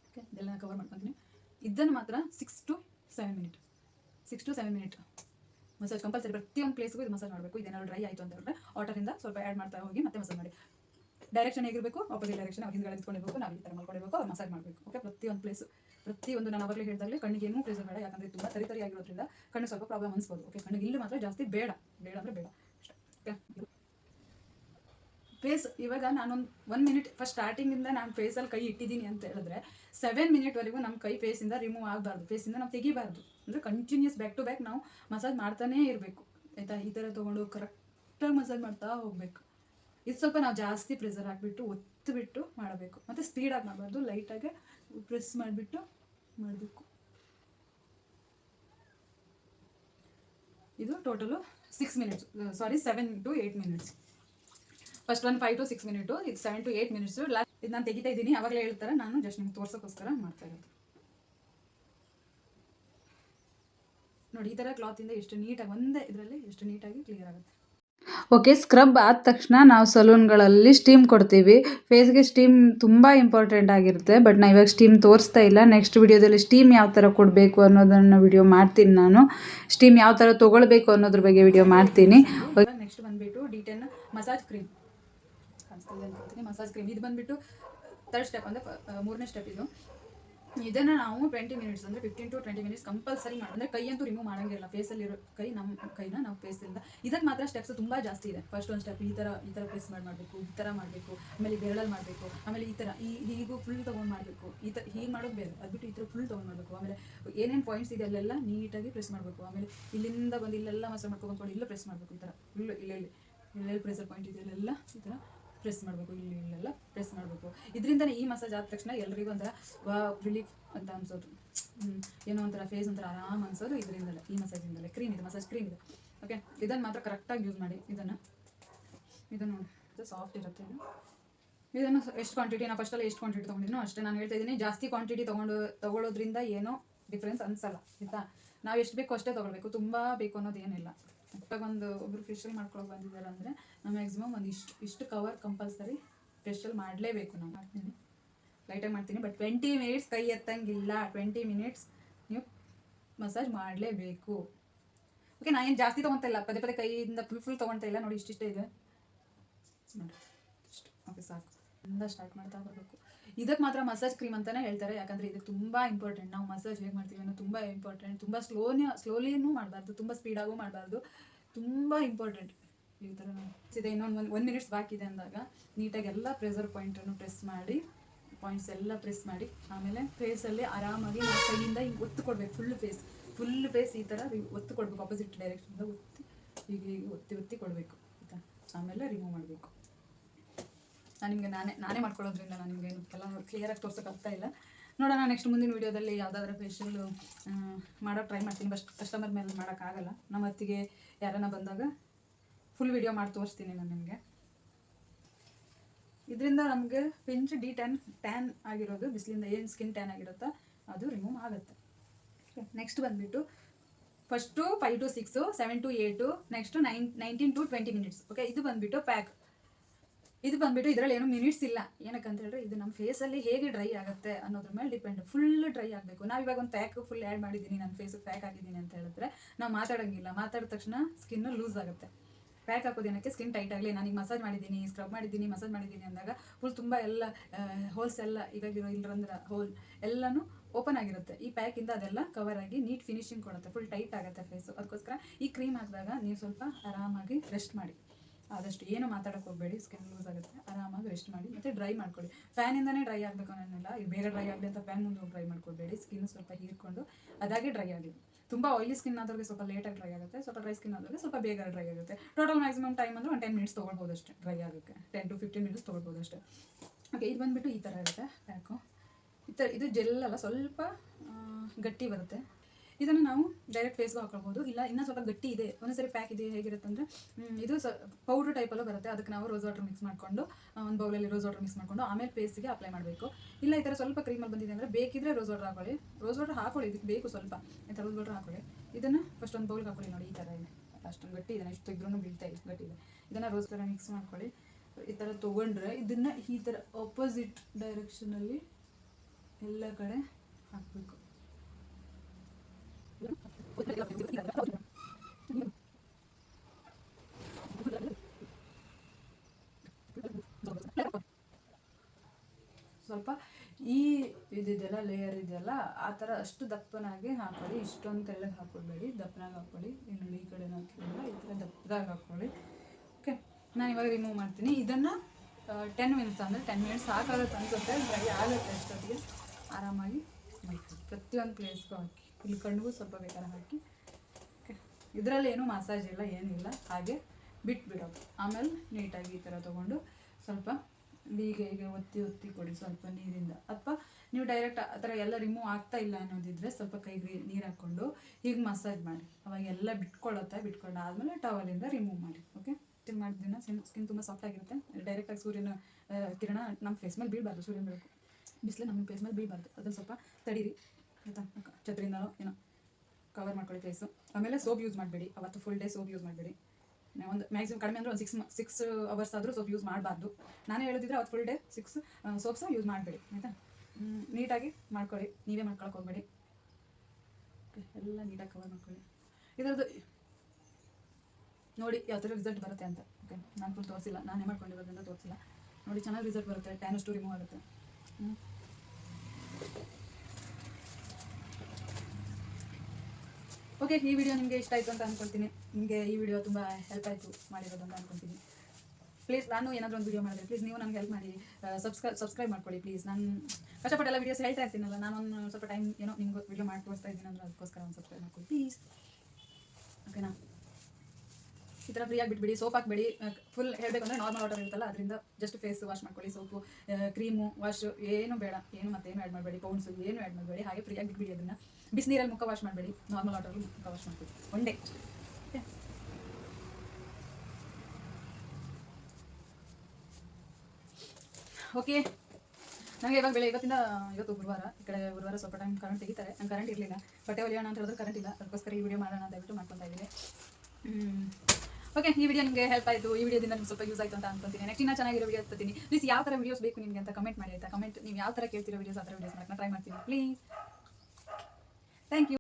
ಓಕೆ ಎಲ್ಲ ಕವರ್ ಮಾಡ್ಕೊತೀನಿ. ಇದನ್ನು ಮಾತ್ರ six to seven minute six to seven minute massage compulsory ಪ್ರತಿಯೊಂದು ಪ್ಲೇಸ್ಗೂ ಇದು ಮಸಾಜ್ ಮಾಡಬೇಕು. ಇದೇನಾದ್ರು ಡ್ರೈ ಆಯಿತು ಅಂತ ಹೇಳಿದ್ರೆ ವಾಟರಿಂದ ಸ್ವಲ್ಪ ಆ್ಯಡ್ ಮಾಡ್ತಾ ಹೋಗಿ ಮತ್ತೆ ಮಸಾಜ್ ಮಾಡಿ. ಡೈರೆಕ್ಷನ್ ಹೇಗಿರಬೇಕು ಆಪೋಸಿಟ್ ಡೈರೆಕ್ಷನ್ ಅವ್ರು ಹಿಂದ್ಗಡೆ ನಿಂತ್ಕೊಂಡಿರ್ಬೇಕು, ನಾವು ಈ ಥರ ಮಾಡ್ಕೊಳ್ಬೇಕು ಅವ್ರು ಮಸಾಜ್ ಮಾಡಬೇಕು. ಓಕೆ ಪ್ರತಿಯೊಂದು ಪ್ಲೇಸ್ ಪ್ರತಿಯೊಂದು ನಾನು ಅವಾಗಲೇ ಹೇಳಿದಾಗಲೇ ಕಣ್ಣಿಗೆ ಏನೂ ಪ್ಲೇಸ್ ಬೇಡ ಯಾಕಂದರೆ ತುಂಬ ತರಿ ತರಿ ಆಗಿರೋದ್ರಿಂದ ಕಣ್ಣು ಸ್ವಲ್ಪ ಪ್ರಾಬ್ಲಮ್ ಅನ್ಸ್ಬೋದು. ಓಕೆ ಕಣ್ಣಿಗೆ ಇಲ್ಲಿ ಮಾತ್ರ ಜಾಸ್ತಿ ಬೇಡ. ಬೇಡ ಅಂದರೆ ಬೇಡ. ಫೇಸ್ ಇವಾಗ ನಾನೊಂದು ಒನ್ ಮಿನಿಟ್ ಫಸ್ಟ್ ಸ್ಟಾರ್ಟಿಂಗಿಂದ ನಾನು ಫೇಸಲ್ಲಿ ಕೈ ಇಟ್ಟಿದ್ದೀನಿ ಅಂತ ಹೇಳಿದ್ರೆ ಸೆವೆನ್ ಮಿನಿಟ್ವರೆಗೂ ನಮ್ಮ ಕೈ ಫೇಸಿಂದ ರಿಮೂವ್ ಆಗಬಾರ್ದು. ಫೇಸಿಂದ ನಾವು ತೆಗಿಬಾರ್ದು. ಅಂದರೆ ಕಂಟಿನ್ಯೂಸ್ ಬ್ಯಾಕ್ ಟು ಬ್ಯಾಕ್ ನಾವು ಮಸಾಜ್ ಮಾಡ್ತಾನೇ ಇರಬೇಕು. ಆಯಿತಾ? ಈ ಥರ ತೊಗೊಂಡು ಕರೆಕ್ಟಾಗಿ ಮಸಾಜ್ ಮಾಡ್ತಾ ಹೋಗಬೇಕು. ಇದು ಸ್ವಲ್ಪ ನಾವು ಜಾಸ್ತಿ ಪ್ರೆಸರ್ ಹಾಕ್ಬಿಟ್ಟು ಒತ್ತುಬಿಟ್ಟು ಮಾಡಬೇಕು. ಮತ್ತು ಸ್ಪೀಡಾಗಿ ಮಾಡಬಾರ್ದು ಲೈಟಾಗಿ ಪ್ರೆಸ್ ಮಾಡಿಬಿಟ್ಟು ಮಾಡಬೇಕು. ಇದು total six minutes sorry seven to eight minutes first ಒಂದು ಫೈವ್ ಟು ಸಿಕ್ಸ್ ಮಿನಿಟು ಇದು seven to eight minutes last ಇದು ನಾನು ತೆಗಿತಾ ಇದ್ದೀನಿ ಅವಾಗಲೇ ಹೇಳ್ತಾರೆ ನಾನು ಜಸ್ಟ್ ನಿಮ್ಗೆ ತೋರ್ಸೋಕ್ಕೋಸ್ಕರ ಮಾಡ್ತಾ ಇರೋದು. ನೋಡಿ, ಈ ಥರ ಕ್ಲಾತಿಂದ ಎಷ್ಟು ನೀಟಾಗಿ ಒಂದೇ ಇದರಲ್ಲಿ ಎಷ್ಟು ನೀಟಾಗಿ ಕ್ಲಿಯರ್ ಆಗುತ್ತೆ. ಓಕೆ ಸ್ಕ್ರಬ್ ಆದ ತಕ್ಷಣ ನಾವು ಸಲೂನ್ಗಳಲ್ಲಿ ಸ್ಟೀಮ್ ಕೊಡ್ತೀವಿ. ಫೇಸ್ಗೆ ಸ್ಟೀಮ್ ತುಂಬ ಇಂಪಾರ್ಟೆಂಟ್ ಆಗಿರುತ್ತೆ ಬಟ್ ನಾನು ಇವಾಗ ಸ್ಟೀಮ್ ತೋರಿಸ್ತಾ ಇಲ್ಲ. ನೆಕ್ಸ್ಟ್ ವಿಡಿಯೋದಲ್ಲಿ ಸ್ಟೀಮ್ ಯಾವ ಥರ ಕೊಡಬೇಕು ಅನ್ನೋದನ್ನು ವಿಡಿಯೋ ಮಾಡ್ತೀನಿ ನಾನು. ಸ್ಟೀಮ್ ಯಾವ ಥರ ತೊಗೊಳ್ಬೇಕು ಅನ್ನೋದ್ರ ಬಗ್ಗೆ ವಿಡಿಯೋ ಮಾಡ್ತೀನಿ. ನೆಕ್ಸ್ಟ್ ಬಂದುಬಿಟ್ಟು D tan massage cream massage cream ಇದು ಬಂದ್ಬಿಟ್ಟು ತರ್ಡ್ ಸ್ಟೆಪ್ ಅಂದರೆ ಮೂರನೇ ಸ್ಟೆಪ್ ಇದು. ಇದನ್ನು ನಾವು ಟ್ವೆಂಟಿ ಮಿನಿಟ್ಸ್ ಅಂದರೆ fifteen to twenty minutes compulsory ಮಾಡಿ ಅಂದರೆ ಕೈಯಂತೂ ರಿಮೂವ್ ಮಾಡೋಂಗಿಲ್ಲ ಫೇಸಲ್ಲಿರೋ ಕೈ ನಮ್ಮ ಕೈನ ನಾವು ಫೇಸಿಂದ ಇದಕ್ಕೆ ಮಾತ್ರ ಸ್ಟೆಪ್ಸ್ ತುಂಬ ಜಾಸ್ತಿ ಇದೆ. ಫಸ್ಟ್ ಒಂದು ಸ್ಟೆಪ್ ಈ ಥರ ಈ ಥರ ಪ್ರೆಸ್ ಮಾಡಿ ಮಾಡಬೇಕು, ಈ ಥರ ಮಾಡಬೇಕು, ಆಮೇಲೆ ಬೆರಳಲ್ಲಿ ಮಾಡಬೇಕು, ಆಮೇಲೆ ಈ ಥರ ಈ ಹೀಗೂ ಫುಲ್ ತೊಗೊಂಡು ಮಾಡಬೇಕು. ಈ ಥರ ಹೀಗೆ ಮಾಡೋದು ಬೇರೆ. ಅದ್ಬಿಟ್ಟು ಈ ಥರ ಫುಲ್ ತೊಗೊಂಡು ಮಾಡಬೇಕು. ಆಮೇಲೆ ಏನೇನು ಪಾಯಿಂಟ್ಸ್ ಇದೆ ಅಲ್ಲೆಲ್ಲ ನೀಟಾಗಿ ಪ್ರೆಸ್ ಮಾಡಬೇಕು. ಆಮೇಲೆ ಇಲ್ಲಿಂದ ಬಂದು ಇಲ್ಲೆಲ್ಲ ಮಸಾಜ್ ಮಾಡ್ಕೊಂಡು ಬಂದ್ಕೊಂಡು ಇಲ್ಲೇ ಪ್ರೆಸ್ ಮಾಡಬೇಕು ಈ ಥರ ಫುಲ್ ಇಲ್ಲೆಲ್ಲಿ ಇಲ್ಲೆಲ್ಲಿ ಪ್ರೆಸರ್ ಪಾಯಿಂಟ್ ಇದೆ ಅಲ್ಲೆಲ್ಲ ಈ ಥರ ಪ್ರೆಸ್ ಮಾಡಬೇಕು, ಇಲ್ಲಿ ಇಲ್ಲೆಲ್ಲ ಪ್ರೆಸ್ ಮಾಡಬೇಕು. ಇದರಿಂದನೇ ಈ ಮಸಾಜ್ ಆದ ತಕ್ಷಣ ಎಲ್ರಿಗೂ ಒಂಥರ ವಾ ರಿಲೀಫ್ ಅಂತ ಅನ್ಸೋದು. ಏನೋ ಒಂಥರ ಫೇಸ್ ಒಂಥರ ಆರಾಮ್ ಅನ್ಸೋದು ಇದರಿಂದಲೇ, ಈ ಮಸಾಜಿಂದಲೇ ಕ್ರೀಮ್ ಇದೆ ಮಸಾಜ್ ಕ್ರೀಮ್ ಇದೆ. ಓಕೆ ಇದನ್ನು ಮಾತ್ರ ಕರೆಕ್ಟಾಗಿ ಯೂಸ್ ಮಾಡಿ, ಇದನ್ನು. ಇದನ್ನು ಇದು ಸಾಫ್ಟ್ ಇರುತ್ತೆ ಇದು. ಇದನ್ನು ಎಷ್ಟು ಕ್ವಾಂಟಿಟಿ ನಾವು ಫಸ್ಟಲ್ಲಿ ಎಷ್ಟು ಕ್ವಾಂಟಿಟಿ ತೊಗೊಂಡಿದ್ನೋ ಅಷ್ಟೇ ನಾನು ಹೇಳ್ತಾ ಇದ್ದೀನಿ, ಜಾಸ್ತಿ ಕ್ವಾಂಟಿಟಿ ತೊಗೊಂಡು, ತೊಗೊಳೋದ್ರಿಂದ ಏನೋ ಡಿಫ್ರೆನ್ಸ್ ಅನ್ಸಲ್ಲ, ಆಯಿತಾ? ನಾವು ಎಷ್ಟು ಬೇಕೋ ಅಷ್ಟೇ ತೊಗೊಳ್ಬೇಕು, ತುಂಬ ಬೇಕು ಅನ್ನೋದು ಏನಿಲ್ಲ. ಒಂದು ಒಬ್ರು ಫೇಶಿಯಲ್ ಮಾಡ್ಕೊಳಕ್ಕೆ ಬಂದಿದ್ದಾರೆ ಅಂದರೆ ನಾವು ಮ್ಯಾಕ್ಸಿಮಮ್ ಒಂದು ಇಷ್ಟು ಇಷ್ಟು ಕವರ್ ಕಂಪಲ್ಸರಿ ಫೇಶಿಯಲ್ ಮಾಡಲೇಬೇಕು ನಾವು. ಮಾಡ್ತೀನಿ. ಲೈಟಾಗಿ ಮಾಡ್ತೀನಿ ಬಟ್ ಟ್ವೆಂಟಿ ಮಿನಿಟ್ಸ್ ಕೈ ಎತ್ತಂಗಿಲ್ಲ. ಟ್ವೆಂಟಿ ಮಿನಿಟ್ಸ್ ನೀವು ಮಸಾಜ್ ಮಾಡಲೇಬೇಕು. ಓಕೆ ನಾನು ಏನು ಜಾಸ್ತಿ ತೊಗೊತಾ ಇಲ್ಲ. ಪದೇ ಪದೇ ಕೈಯಿಂದ ಫುಲ್ ಫುಲ್ ತೊಗೊತಾ ಇಲ್ಲ. ನೋಡಿ ಇಷ್ಟಿಷ್ಟೇ ಇದೆ. ನೋಡಿ, ಇಷ್ಟು. ಓಕೆ ಸಾಕು. ಇಂದ ಸ್ಟಾರ್ಟ್ ಮಾಡ್ತಾ ಬರಬೇಕು. ಇದಕ್ಕೆ ಮಾತ್ರ ಮಸಾಜ್ ಕ್ರೀಮ್ ಅಂತಲೇ ಹೇಳ್ತಾರೆ. ಯಾಕಂದರೆ ಇದಕ್ಕೆ ತುಂಬ ಇಂಪಾರ್ಟೆಂಟ್ ನಾವು ಮಸಾಜ್ ಹೇಗೆ ಮಾಡ್ತೀವಿ ಅನ್ನೋ ತುಂಬ ಇಂಪಾರ್ಟೆಂಟ್ ತುಂಬ ಸ್ಲೋನೇ ಸ್ಲೋಲಿನೂ ಮಾಡಬಾರ್ದು. ತುಂಬ ಸ್ಪೀಡಾಗೂ ಮಾಡಬಾರ್ದು. ತುಂಬ ಇಂಪಾರ್ಟೆಂಟ್ ಈ ಥರ ಇದೆ ಇನ್ನೊಂದು ಒಂದು ಒನ್ ಮಿನಿಟ್ಸ್ ಬಾಕಿ ಇದೆ ಅಂದಾಗ ನೀಟಾಗಿ ಎಲ್ಲ ಪ್ರೆಸರ್ ಪಾಯಿಂಟನ್ನು ಪ್ರೆಸ್ ಮಾಡಿ ಪಾಯಿಂಟ್ಸ್ ಎಲ್ಲ ಪ್ರೆಸ್ ಮಾಡಿ, ಆಮೇಲೆ ಫೇಸಲ್ಲಿ ಆರಾಮಾಗಿ ನಾವು ಕೈಯಿಂದ ಹಿಂಗೆ ಒತ್ತು ಕೊಡ್ಬೇಕು. ಫುಲ್ ಫೇಸ್ ಫುಲ್ ಫೇಸ್ ಈ ಥರ ಒತ್ತು ಕೊಡಬೇಕು. ಅಪೋಸಿಟ್ ಡೈರೆಕ್ಷನಿಂದ ಒತ್ತಿ, ಹೀಗೆ ಒತ್ತಿ ಒತ್ತಿ ಕೊಡಬೇಕು. ಆಯಿತಾ? ಆಮೇಲೆ ರಿಮೂವ್ ಮಾಡಬೇಕು. ನಾನು ನಿಮಗೆ ನಾನೇ ನಾನೇ ಮಾಡ್ಕೊಳ್ಳೋದ್ರಿಂದ ನಾನು ನಿಮಗೆ ಎಲ್ಲ ಕ್ಲಿಯರಾಗಿ ತೋರ್ಸೋಕೆ ಆಗ್ತಾ ಇಲ್ಲ. ನೋಡೋಣ ನೆಕ್ಸ್ಟ್ ಮುಂದಿನ ವೀಡಿಯೋದಲ್ಲಿ ಯಾವುದಾದ್ರೂ ಫೇಶಿಯಲ್ ಮಾಡೋಕೆ ಟ್ರೈ ಮಾಡ್ತೀನಿ. ಬಟ್ ಕಸ್ಟಮರ್ ಮೇಲೆ ಮಾಡೋಕ್ಕಾಗಲ್ಲ ನಮ್ಮ ಅತ್ತಿಗೆ ಯಾರನ್ನ ಬಂದಾಗ ಫುಲ್ ವಿಡಿಯೋ ಮಾಡಿ ತೋರಿಸ್ತೀನಿ ನಾನು ನಿಮಗೆ. ಇದರಿಂದ ನಮಗೆ ಪಿಂಚ್ ಡಿ ಟ್ಯಾನ್ ಟ್ಯಾನ್ ಆಗಿರೋದು, ಬಿಸಿಲಿಂದ ಏನು ಸ್ಕಿನ್ ಟ್ಯಾನ್ ಆಗಿರುತ್ತೋ ಅದು ರಿಮೂವ್ ಆಗುತ್ತೆ. ನೆಕ್ಸ್ಟ್ ಬಂದುಬಿಟ್ಟು first five to six seven to eight next nine nineteen to twenty minutes okay ಇದು ಬಂದುಬಿಟ್ಟು ಪ್ಯಾಕ್ ಇದು ಬಂದ್ಬಿಟ್ಟು ಇದರಲ್ಲಿ ಏನು ಮಿನಿಟ್ಸ್ ಇಲ್ಲ. ಏನಕ್ಕೆ ಅಂತ ಹೇಳಿದ್ರೆ ಇದು ನಮ್ಮ ಫೇಸಲ್ಲಿ ಹೇಗೆ ಡ್ರೈ ಆಗುತ್ತೆ ಅನ್ನೋದ್ರ ಮೇಲೆ ಡಿಪೆಂಡ್ ಫುಲ್ ಡ್ರೈ ಆಗಬೇಕು. ನಾವು ಇವಾಗ ಒಂದು ಪ್ಯಾಕ್ ಫುಲ್ ಆ್ಯಡ್ ಮಾಡಿದ್ದೀನಿ ನನ್ನ ಫೇಸಿಗೆ ಪ್ಯಾಕ್ ಆಗಿದ್ದೀನಿ ಅಂತ ಹೇಳಿದ್ರೆ ನಾವು ಮಾತಾಡೋಂಗಿಲ್ಲ. ಮಾತಾಡಿದ ತಕ್ಷಣ ಸ್ಕಿನ್ನು ಲೂಸ್ ಆಗುತ್ತೆ. ಪ್ಯಾಕ್ ಹಾಕೋದಿನಕ್ಕೆ ಸ್ಕಿನ್ ಟೈಟ್ ಆಗಲಿ. ನಾನು ಈಗ ಮಸಾಜ್ ಮಾಡಿದ್ದೀನಿ ಸ್ಕ್ರಬ್ ಮಾಡಿದ್ದೀನಿ ಮಸಾಜ್ ಮಾಡಿದ್ದೀನಿ ಅಂದಾಗ ಫುಲ್ ತುಂಬ ಎಲ್ಲ ಹೋಲ್ಸ್ ಎಲ್ಲ ಇವಾಗಿರೋ ಇಲ್ಲರಂದ್ರೆ ಹೋಲ್ ಎಲ್ಲನೂ ಓಪನ್ ಆಗಿರುತ್ತೆ. ಈ ಪ್ಯಾಕಿಂದ ಅದೆಲ್ಲ ಕವರ್ ಆಗಿ ನೀಟ್ ಫಿನಿಶಿಂಗ್ ಕೊಡುತ್ತೆ. ಫುಲ್ ಟೈಟ್ ಆಗುತ್ತೆ ಫೇಸು ಅದಕ್ಕೋಸ್ಕರ ಈ ಕ್ರೀಮ್ ಹಾಕಿದಾಗ ನೀವು ಸ್ವಲ್ಪ ಆರಾಮಾಗಿ ರೆಸ್ಟ್ ಮಾಡಿ. ಆದಷ್ಟು ಏನು ಮಾತಾಡೋಕೆ ಹೋಗಬೇಡಿ ಸ್ಕಿನ್ ಲೂಸ್ ಆಗುತ್ತೆ. ಆರಾಮಾಗಿ ರೆಸ್ಟ್ ಮಾಡಿ, ಮತ್ತೆ ಡ್ರೈ ಮಾಡ್ಕೊಳ್ಳಿ. ಫ್ಯಾನಿಂದನೇ ಡ್ರೈ ಆಗಬೇಕು ಅನ್ನೋಲ್ಲ ಈಗ ಬೇಗ ಡ್ರೈ ಆಗಲಿ ಅಂತ ಫ್ಯಾನ್ ಮುಂದೆ ಹೋಗಿ ಡ್ರೈ ಮಾಡ್ಕೊಳ್ಬೇಡಿ. ಸ್ಕಿನ್ ಸ್ವಲ್ಪ ಹೀರ್ಕೊಂಡು ಅದಾಗೆ ಡ್ರೈ ಆಗಲಿ. ತುಂಬ ಆಯಿಲಿ ಸ್ಕಿನ್ ಆದವ್ರಿಗೆ ಸ್ವಲ್ಪ ಲೇಟಾಗಿ ಡ್ರೈ ಆಗುತ್ತೆ, ಸ್ವಲ್ಪ ಡ್ರೈ ಸ್ಕಿನ್ ಆದವ್ರಿಗೆ ಸ್ವಲ್ಪ ಬೇಗ ಡ್ರೈ ಆಗುತ್ತೆ. ಟೋಟಲ್ ಮ್ಯಾಕ್ಸಿಮಮ್ ಟೈಮ್ ಅಂದ್ರೆ ಒಂದು ಟೆನ್ ಮಿನಿಟ್ಸ್ ತೊಗೊಳ್ಬೋದು ಅಷ್ಟೇ ಡ್ರೈ ಆಗೋಕ್ಕೆ. ಟೆನ್ ಟು ಫಿಫ್ಟೀನ್ ಮಿನಿಟ್ಸ್ ತೊಗೊಳ್ಬೋದು ಅಷ್ಟೇ. ಓಕೆ ಇದು ಬಂದುಬಿಟ್ಟು ಈ ಥರ ಇರುತ್ತೆ ಪ್ಯಾಕು ಈ ಥರ ಇದು ಜೆಲ್ ಅಲ್ಲ, ಸ್ವಲ್ಪ ಗಟ್ಟಿ ಬರುತ್ತೆ. ಇದನ್ನು ನಾವು ಡೈರೆಕ್ಟ್ ಫೇಸ್ಗೂ ಹಾಕೊಳ್ಬೋದು. ಇಲ್ಲ, ಇನ್ನೂ ಸ್ವಲ್ಪ ಗಟ್ಟಿ ಇದೆ. ಒಂದೊಂದ್ಸರಿ ಪ್ಯಾಕ್ ಇದೆ, ಹೇಗಿರುತ್ತೆ ಅಂದರೆ ಇದು ಸ ಪೌಡ್ರ್ ಟೈಪಲ್ಲೂ ಬರುತ್ತೆ. ಅದಕ್ಕೆ ನಾವು ರೋಸ್ ವಾಟರ್ ಮಿಕ್ಸ್ ಮಾಡಿಕೊಂಡು ಒಂದು ಬೌಲಲ್ಲಿ ರೋಸ್ ವಾಟರ್ ಮಿಕ್ಸ್ ಮಾಡಿಕೊಂಡು, ಆಮೇಲೆ ಫೇಸಿಗೆ ಅಪ್ಲೈ ಮಾಡಬೇಕು. ಇಲ್ಲ, ಈ ಥರ ಸ್ವಲ್ಪ ಕ್ರೀಮಲ್ಲಿ ಬಂದಿದೆ ಅಂದರೆ ಬೇಕಿದ್ರೆ ರೋಸ್ ವಾಟರ್ ಹಾಕೊಳ್ಳಿ. ರೋಸ್ ವಾಟರ್ ಹಾಕೊಳ್ಳಿ, ಇದಕ್ಕೆ ಬೇಕು ಸ್ವಲ್ಪ. ಈ ಥರ ರೋಸ್ ವಾಟರ್ ಹಾಕೊಳ್ಳಿ. ಇದನ್ನು ಫಸ್ಟ್ ಒಂದು ಬೌಲ್ಗೆ ಹಾಕೊಳ್ಳಿ. ನೋಡಿ, ಈ ಥರ ಇದೆ. ಅಷ್ಟೊಂದು ಗಟ್ಟಿ ಇದೆ. ಎಷ್ಟು ತೆಗೆದ್ರೂ ಬೀಳ್ತಾ ಇದೆ ಗಟ್ಟಿ ಇದೆ. ಇದನ್ನು ರೋಸ್ ಥರ ಮಿಕ್ಸ್ ಮಾಡ್ಕೊಳ್ಳಿ. ಈ ಥರ ತೊಗೊಂಡ್ರೆ ಇದನ್ನು ಈ ಥರ ಆಪೋಸಿಟ್ ಡೈರೆಕ್ಷನಲ್ಲಿ ಎಲ್ಲ ಕಡೆ ಹಾಕಬೇಕು. ಸ್ವಲ್ಪ ಈ ಇದಿದೆಯಲ್ಲ ಲೇಯರ್ ಇದೆಯಲ್ಲ, ಆ ಥರ ಅಷ್ಟು ದಪ್ಪನಾಗಿ ಹಾಕೊಳ್ಳಿ, ಇಷ್ಟೊಂದು ತೆಳ್ಳಗೆ ಹಾಕೊಳ್ಬೇಡಿ, ದಪ್ಪನಾಗಿ ಹಾಕೊಳ್ಳಿ, ಇನ್ನು ಈ ಕಡೆ ಹಾಕಿರಲ್ಲ ಈ ಥರ ದಪ್ಪದಾಗಿ ಹಾಕೊಳ್ಳಿ. ಓಕೆ ನಾನು ಇವಾಗ ರಿಮೂವ್ ಮಾಡ್ತೀನಿ. ಇದನ್ನು ಟೆನ್ ಮಿನಿಟ್ಸ್ ಅಂದರೆ ಟೆನ್ ಮಿನಿಟ್ಸ್ ಸಾಕಾಗುತ್ತೆ ಅನ್ಸುತ್ತೆ ಡ್ರೈ ಆಗುತ್ತೆ ಅಷ್ಟೊತ್ತಿಗೆ. ಆರಾಮಾಗಿ ಮೈಕೈ ಪ್ರತಿಯೊಂದು ಪ್ಲೇಸ್ಗೂ ಹಾಕಿ. ಇಲ್ಲಿ ಕಣ್ಣಿಗೂ ಸ್ವಲ್ಪ ಬೇಕಾದ್ರೆ ಹಾಕಿ. ಓಕೆ ಇದರಲ್ಲಿ ಏನೂ ಮಸಾಜ್ ಇಲ್ಲ, ಏನಿಲ್ಲ. ಹಾಗೆ ಬಿಟ್ಬಿಡೋದು. ಆಮೇಲೆ ನೀಟಾಗಿ ಈ ಥರ ತೊಗೊಂಡು ಸ್ವಲ್ಪ ಹೀಗೆ ಹೀಗೆ ಒತ್ತಿ ಒತ್ತಿ ಕೊಡಿ ಸ್ವಲ್ಪ ನೀರಿಂದ. ಅಥವಾ ನೀವು ಡೈರೆಕ್ಟ್ ಆ ಥರ ಎಲ್ಲ ರಿಮೂವ್ ಆಗ್ತಾ ಇಲ್ಲ ಅನ್ನೋದಿದ್ರೆ ಸ್ವಲ್ಪ ಕೈಗೆ ನೀರು ಹಾಕ್ಕೊಂಡು ಹೀಗೆ ಮಸಾಜ್ ಮಾಡಿ. ಅವಾಗ ಎಲ್ಲ ಬಿಟ್ಕೊಳ್ಳುತ್ತೆ ಬಿಟ್ಕೊಂಡು ಆದಮೇಲೆ ಟವಲಿಂದ ರಿಮೂವ್ ಮಾಡಿ. ಓಕೆ ಮಾಡಿದ್ದಿನ ಸ್ಕಿನ್ ಸ್ಕಿನ್ ತುಂಬ ಸಾಫ್ಟ್ ಆಗಿರುತ್ತೆ. ಡೈರೆಕ್ಟಾಗಿ ಸೂರ್ಯನ ಕಿರಣ ನಮ್ಮ ಫೇಸ್ ಮೇಲೆ ಬೀಳಬಾರ್ದು, ಸೂರ್ಯನ ಬೆಳಕು. ಬಿಸಿಲು ನಮ್ಮ ಫೇಸ್ ಮೇಲೆ ಬೀಳಬಾರ್ದು. ಅದನ್ನು ಸ್ವಲ್ಪ ತಡೀರಿ. ಆಯಿತಾ? ಛತ್ರಿಯಿಂದನೋ ಏನೋ ಕವರ್ ಮಾಡ್ಕೊಳ್ಳಿ ಫೇಸು ಆಮೇಲೆ ಸೋಪ್ ಯೂಸ್ ಮಾಡಬೇಡಿ. ಅವತ್ತು ಫುಲ್ ಡೇ ಸೋಪ್ ಯೂಸ್ ಮಾಡಬೇಡಿ. ಒಂದು ಮ್ಯಾಕ್ಸಿಮಮ್ ಕಡಿಮೆ ಅಂದರೆ ಒಂದು ಸಿಕ್ಸ್ ಸಿಕ್ಸ್ ಅವರ್ಸ್ ಆದರೂ ಸೋಪ್ ಯೂಸ್ ಮಾಡಬಾರ್ದು. ನಾನು ಹೇಳೋದಿದ್ರೆ ಅವತ್ತು full day six soaps use ಮಾಡಬೇಡಿ, ಆಯಿತಾ? ನೀಟಾಗಿ ಮಾಡ್ಕೊಳ್ಳಿ, ನೀವೇ ಮಾಡ್ಕೊಳಕ್ಕೆ ಹೋಗಬೇಡಿ. ಎಲ್ಲ ನೀಟಾಗಿ ಕವರ್ ಮಾಡ್ಕೊಳ್ಳಿ. ಇದರದ್ದು ನೋಡಿ ಯಾವ ಥರ ರಿಸಲ್ಟ್ ಬರುತ್ತೆ ಅಂತ ಓಕೆ ನಾನು ಫುಲ್ ತೋರಿಸಿಲ್ಲ, ನಾನೇ ಮಾಡ್ಕೊಂಡಿರೋದ್ರಿಂದ ತೋರಿಸಿಲ್ಲ. ನೋಡಿ ಚೆನ್ನಾಗಿ ರಿಸಲ್ಟ್ ಬರುತ್ತೆ ಟ್ಯಾನ್ ಅಷ್ಟು ರಿಮೂವ್ ಆಗುತ್ತೆ. ಓಕೆ ಈ ವಿಡಿಯೋ ನಿಮಗೆ ಇಷ್ಟ ಆಯಿತು ಅಂತ ಅಂದ್ಕೊಳ್ತೀನಿ ನಿಮಗೆ ಈ ವಿಡಿಯೋ ತುಂಬ ಹೆಲ್ಪ್ ಆಯಿತು ಮಾಡಿರೋದು ಅಂತ ಅಂದ್ಕೊಳ್ತೀನಿ ಪ್ಲೀಸ್ ನಾನು ಏನಾದರೂ ಒಂದು ವಿಡಿಯೋ ಮಾಡಿದ್ರೆ ಪ್ಲೀಸ್ ನೀವು ನನಗೆ ಹೆಲ್ಪ್ ಮಾಡಿ. ಸಬ್ಸ್ಕ್ರೈ ಸಬ್ಸ್ಕ್ರೈಬ್ ಮಾಡ್ಕೊಳ್ಳಿ ಪ್ಲೀಸ್ ನಾನು ಕಷ್ಟಪಟ್ಟೆಲ್ಲ ವೀಡಿಯೋಸ್ ಹೇಳ್ತಾ ಇರ್ತೀನಲ್ಲ ನಾನು ಸ್ವಲ್ಪ ಟೈಮ್ ಏನೋ ನಿಮ್ಗೆ ವಿಡಿಯೋ ಮಾಡಿ ತೋರಿಸ್ತಾ ಇದ್ದೀನಿ ಅಂದ್ರೆ ಅದಕ್ಕೋಸ್ಕರ ಒಂದು ಸಬ್ಸ್ಕ್ರೈಬ್ ಮಾಡ್ಕೊಳ್ಳಿ. ಪ್ಲೀಸ್ ಓಕೆನಾ ಈ ಥರ ಫ್ರೀಯಾಗಿ ಬಿಟ್ಬಿಡಿ ಸೋಪ್ ಹಾಕ್ಬೇಡಿ. ಫುಲ್ ಹೇಳಬೇಕಂದ್ರೆ ನಾರ್ಮಲ್ ವಾಟರ್ ಇರುತ್ತಲ್ಲ, ಅದರಿಂದ ಜಸ್ಟ್ ಫೇಸ್ ವಾಶ್ ಮಾಡ್ಕೊಳ್ಳಿ ಸೋಪು ಕ್ರೀಮು ವಾಶ್ ಏನು ಬೇಡ. ಏನು ಮತ್ತೇನು ಆ್ಯಡ್ ಮಾಡಬೇಡಿ ಪೌಂಡ್ಸು ಏನು ಆ್ಯಡ್ ಮಾಡಬೇಡಿ, ಹಾಗೆ ಫ್ರೀಯಾಗಿ ಬಿಟ್ಬಿಡಿ ಅದನ್ನು. ಬಿಸಿನೀರಲ್ಲಿ ಮುಖ ವಾಶ್ ಮಾಡಬೇಡಿ ನಾರ್ಮಲ್ ವಾಟರಲ್ಲಿ ಮುಖ ವಾಶ್ ಮಾಡ್ಕೊಳ್ಳಿ. ಒನ್ ಡೇ ಓಕೆ ಓಕೆ ನನಗೆ ಇವಾಗ ಬೆಳೆ ಇವತ್ತಿಂದ, ಇವತ್ತು ಗುರುವಾರ ಈ ಕಡೆ ಗುರುವಾರ ಸ್ವಲ್ಪ ಟೈಮ್ ಕರೆಂಟ್ ತೆಗಿತಾರೆ. ನಂಗೆ ಕರೆಂಟ್ ಇರಲಿಲ್ಲ. ಬಟ್ಟೆ ಹೊಲಿಯೋಣ ಅಂತ ಹೇಳಿದ್ರೆ ಕರೆಂಟ್ ಇಲ್ಲ. ಅದಕ್ಕೋಸ್ಕರ ಈ ವಿಡಿಯೋ ಮಾಡೋಣ ಅಂತ ಹೇಳ್ಬಿಟ್ಟು ಮಾಡ್ಕೊತಾ ಇದ್ದೀನಿ. ಓಕೆ ಈ ವಿಡಿಯೋ ನಿಮಗೆ ಹೆಲ್ಪ್ ಆಯಿತು. ಈ ವಿಡಿಯೋದಿಂದ ನಿಮ್ಗೆ ಸ್ವಲ್ಪ ಯೂಸ್ ಆಯಿತು ಅಂತ ಅನ್ಕೊತೀನಿ. ನೆಕ್ಸ್ಟ್ ಇನ್ನೂ ಚೆನ್ನಾಗಿರೋ ವಿಡಿಯೋ ಇರ್ತೀನಿ ಪ್ಲೀಸ್ ಯಾವ ಥರ ವೀಡಿಯೋಸ್ ಬೇಕು ನಿಮಗೆ ಅಂತ ಕಮೆಂಟ್ ಮಾಡಿ ಆಯಿತಾ? ಕಮೆಂಟ್ ನೀವು ಯಾವ ಥರ ಕೇಳ್ತಿರೋ ವೀಡಿಯೋಸ್ ಆ ಥರ ವೀಡಿಯೋಸ್ ಮಾಡೋಕ್ಕೆ ಟ್ರೈ ಮಾಡ್ತೀನಿ. Please thank you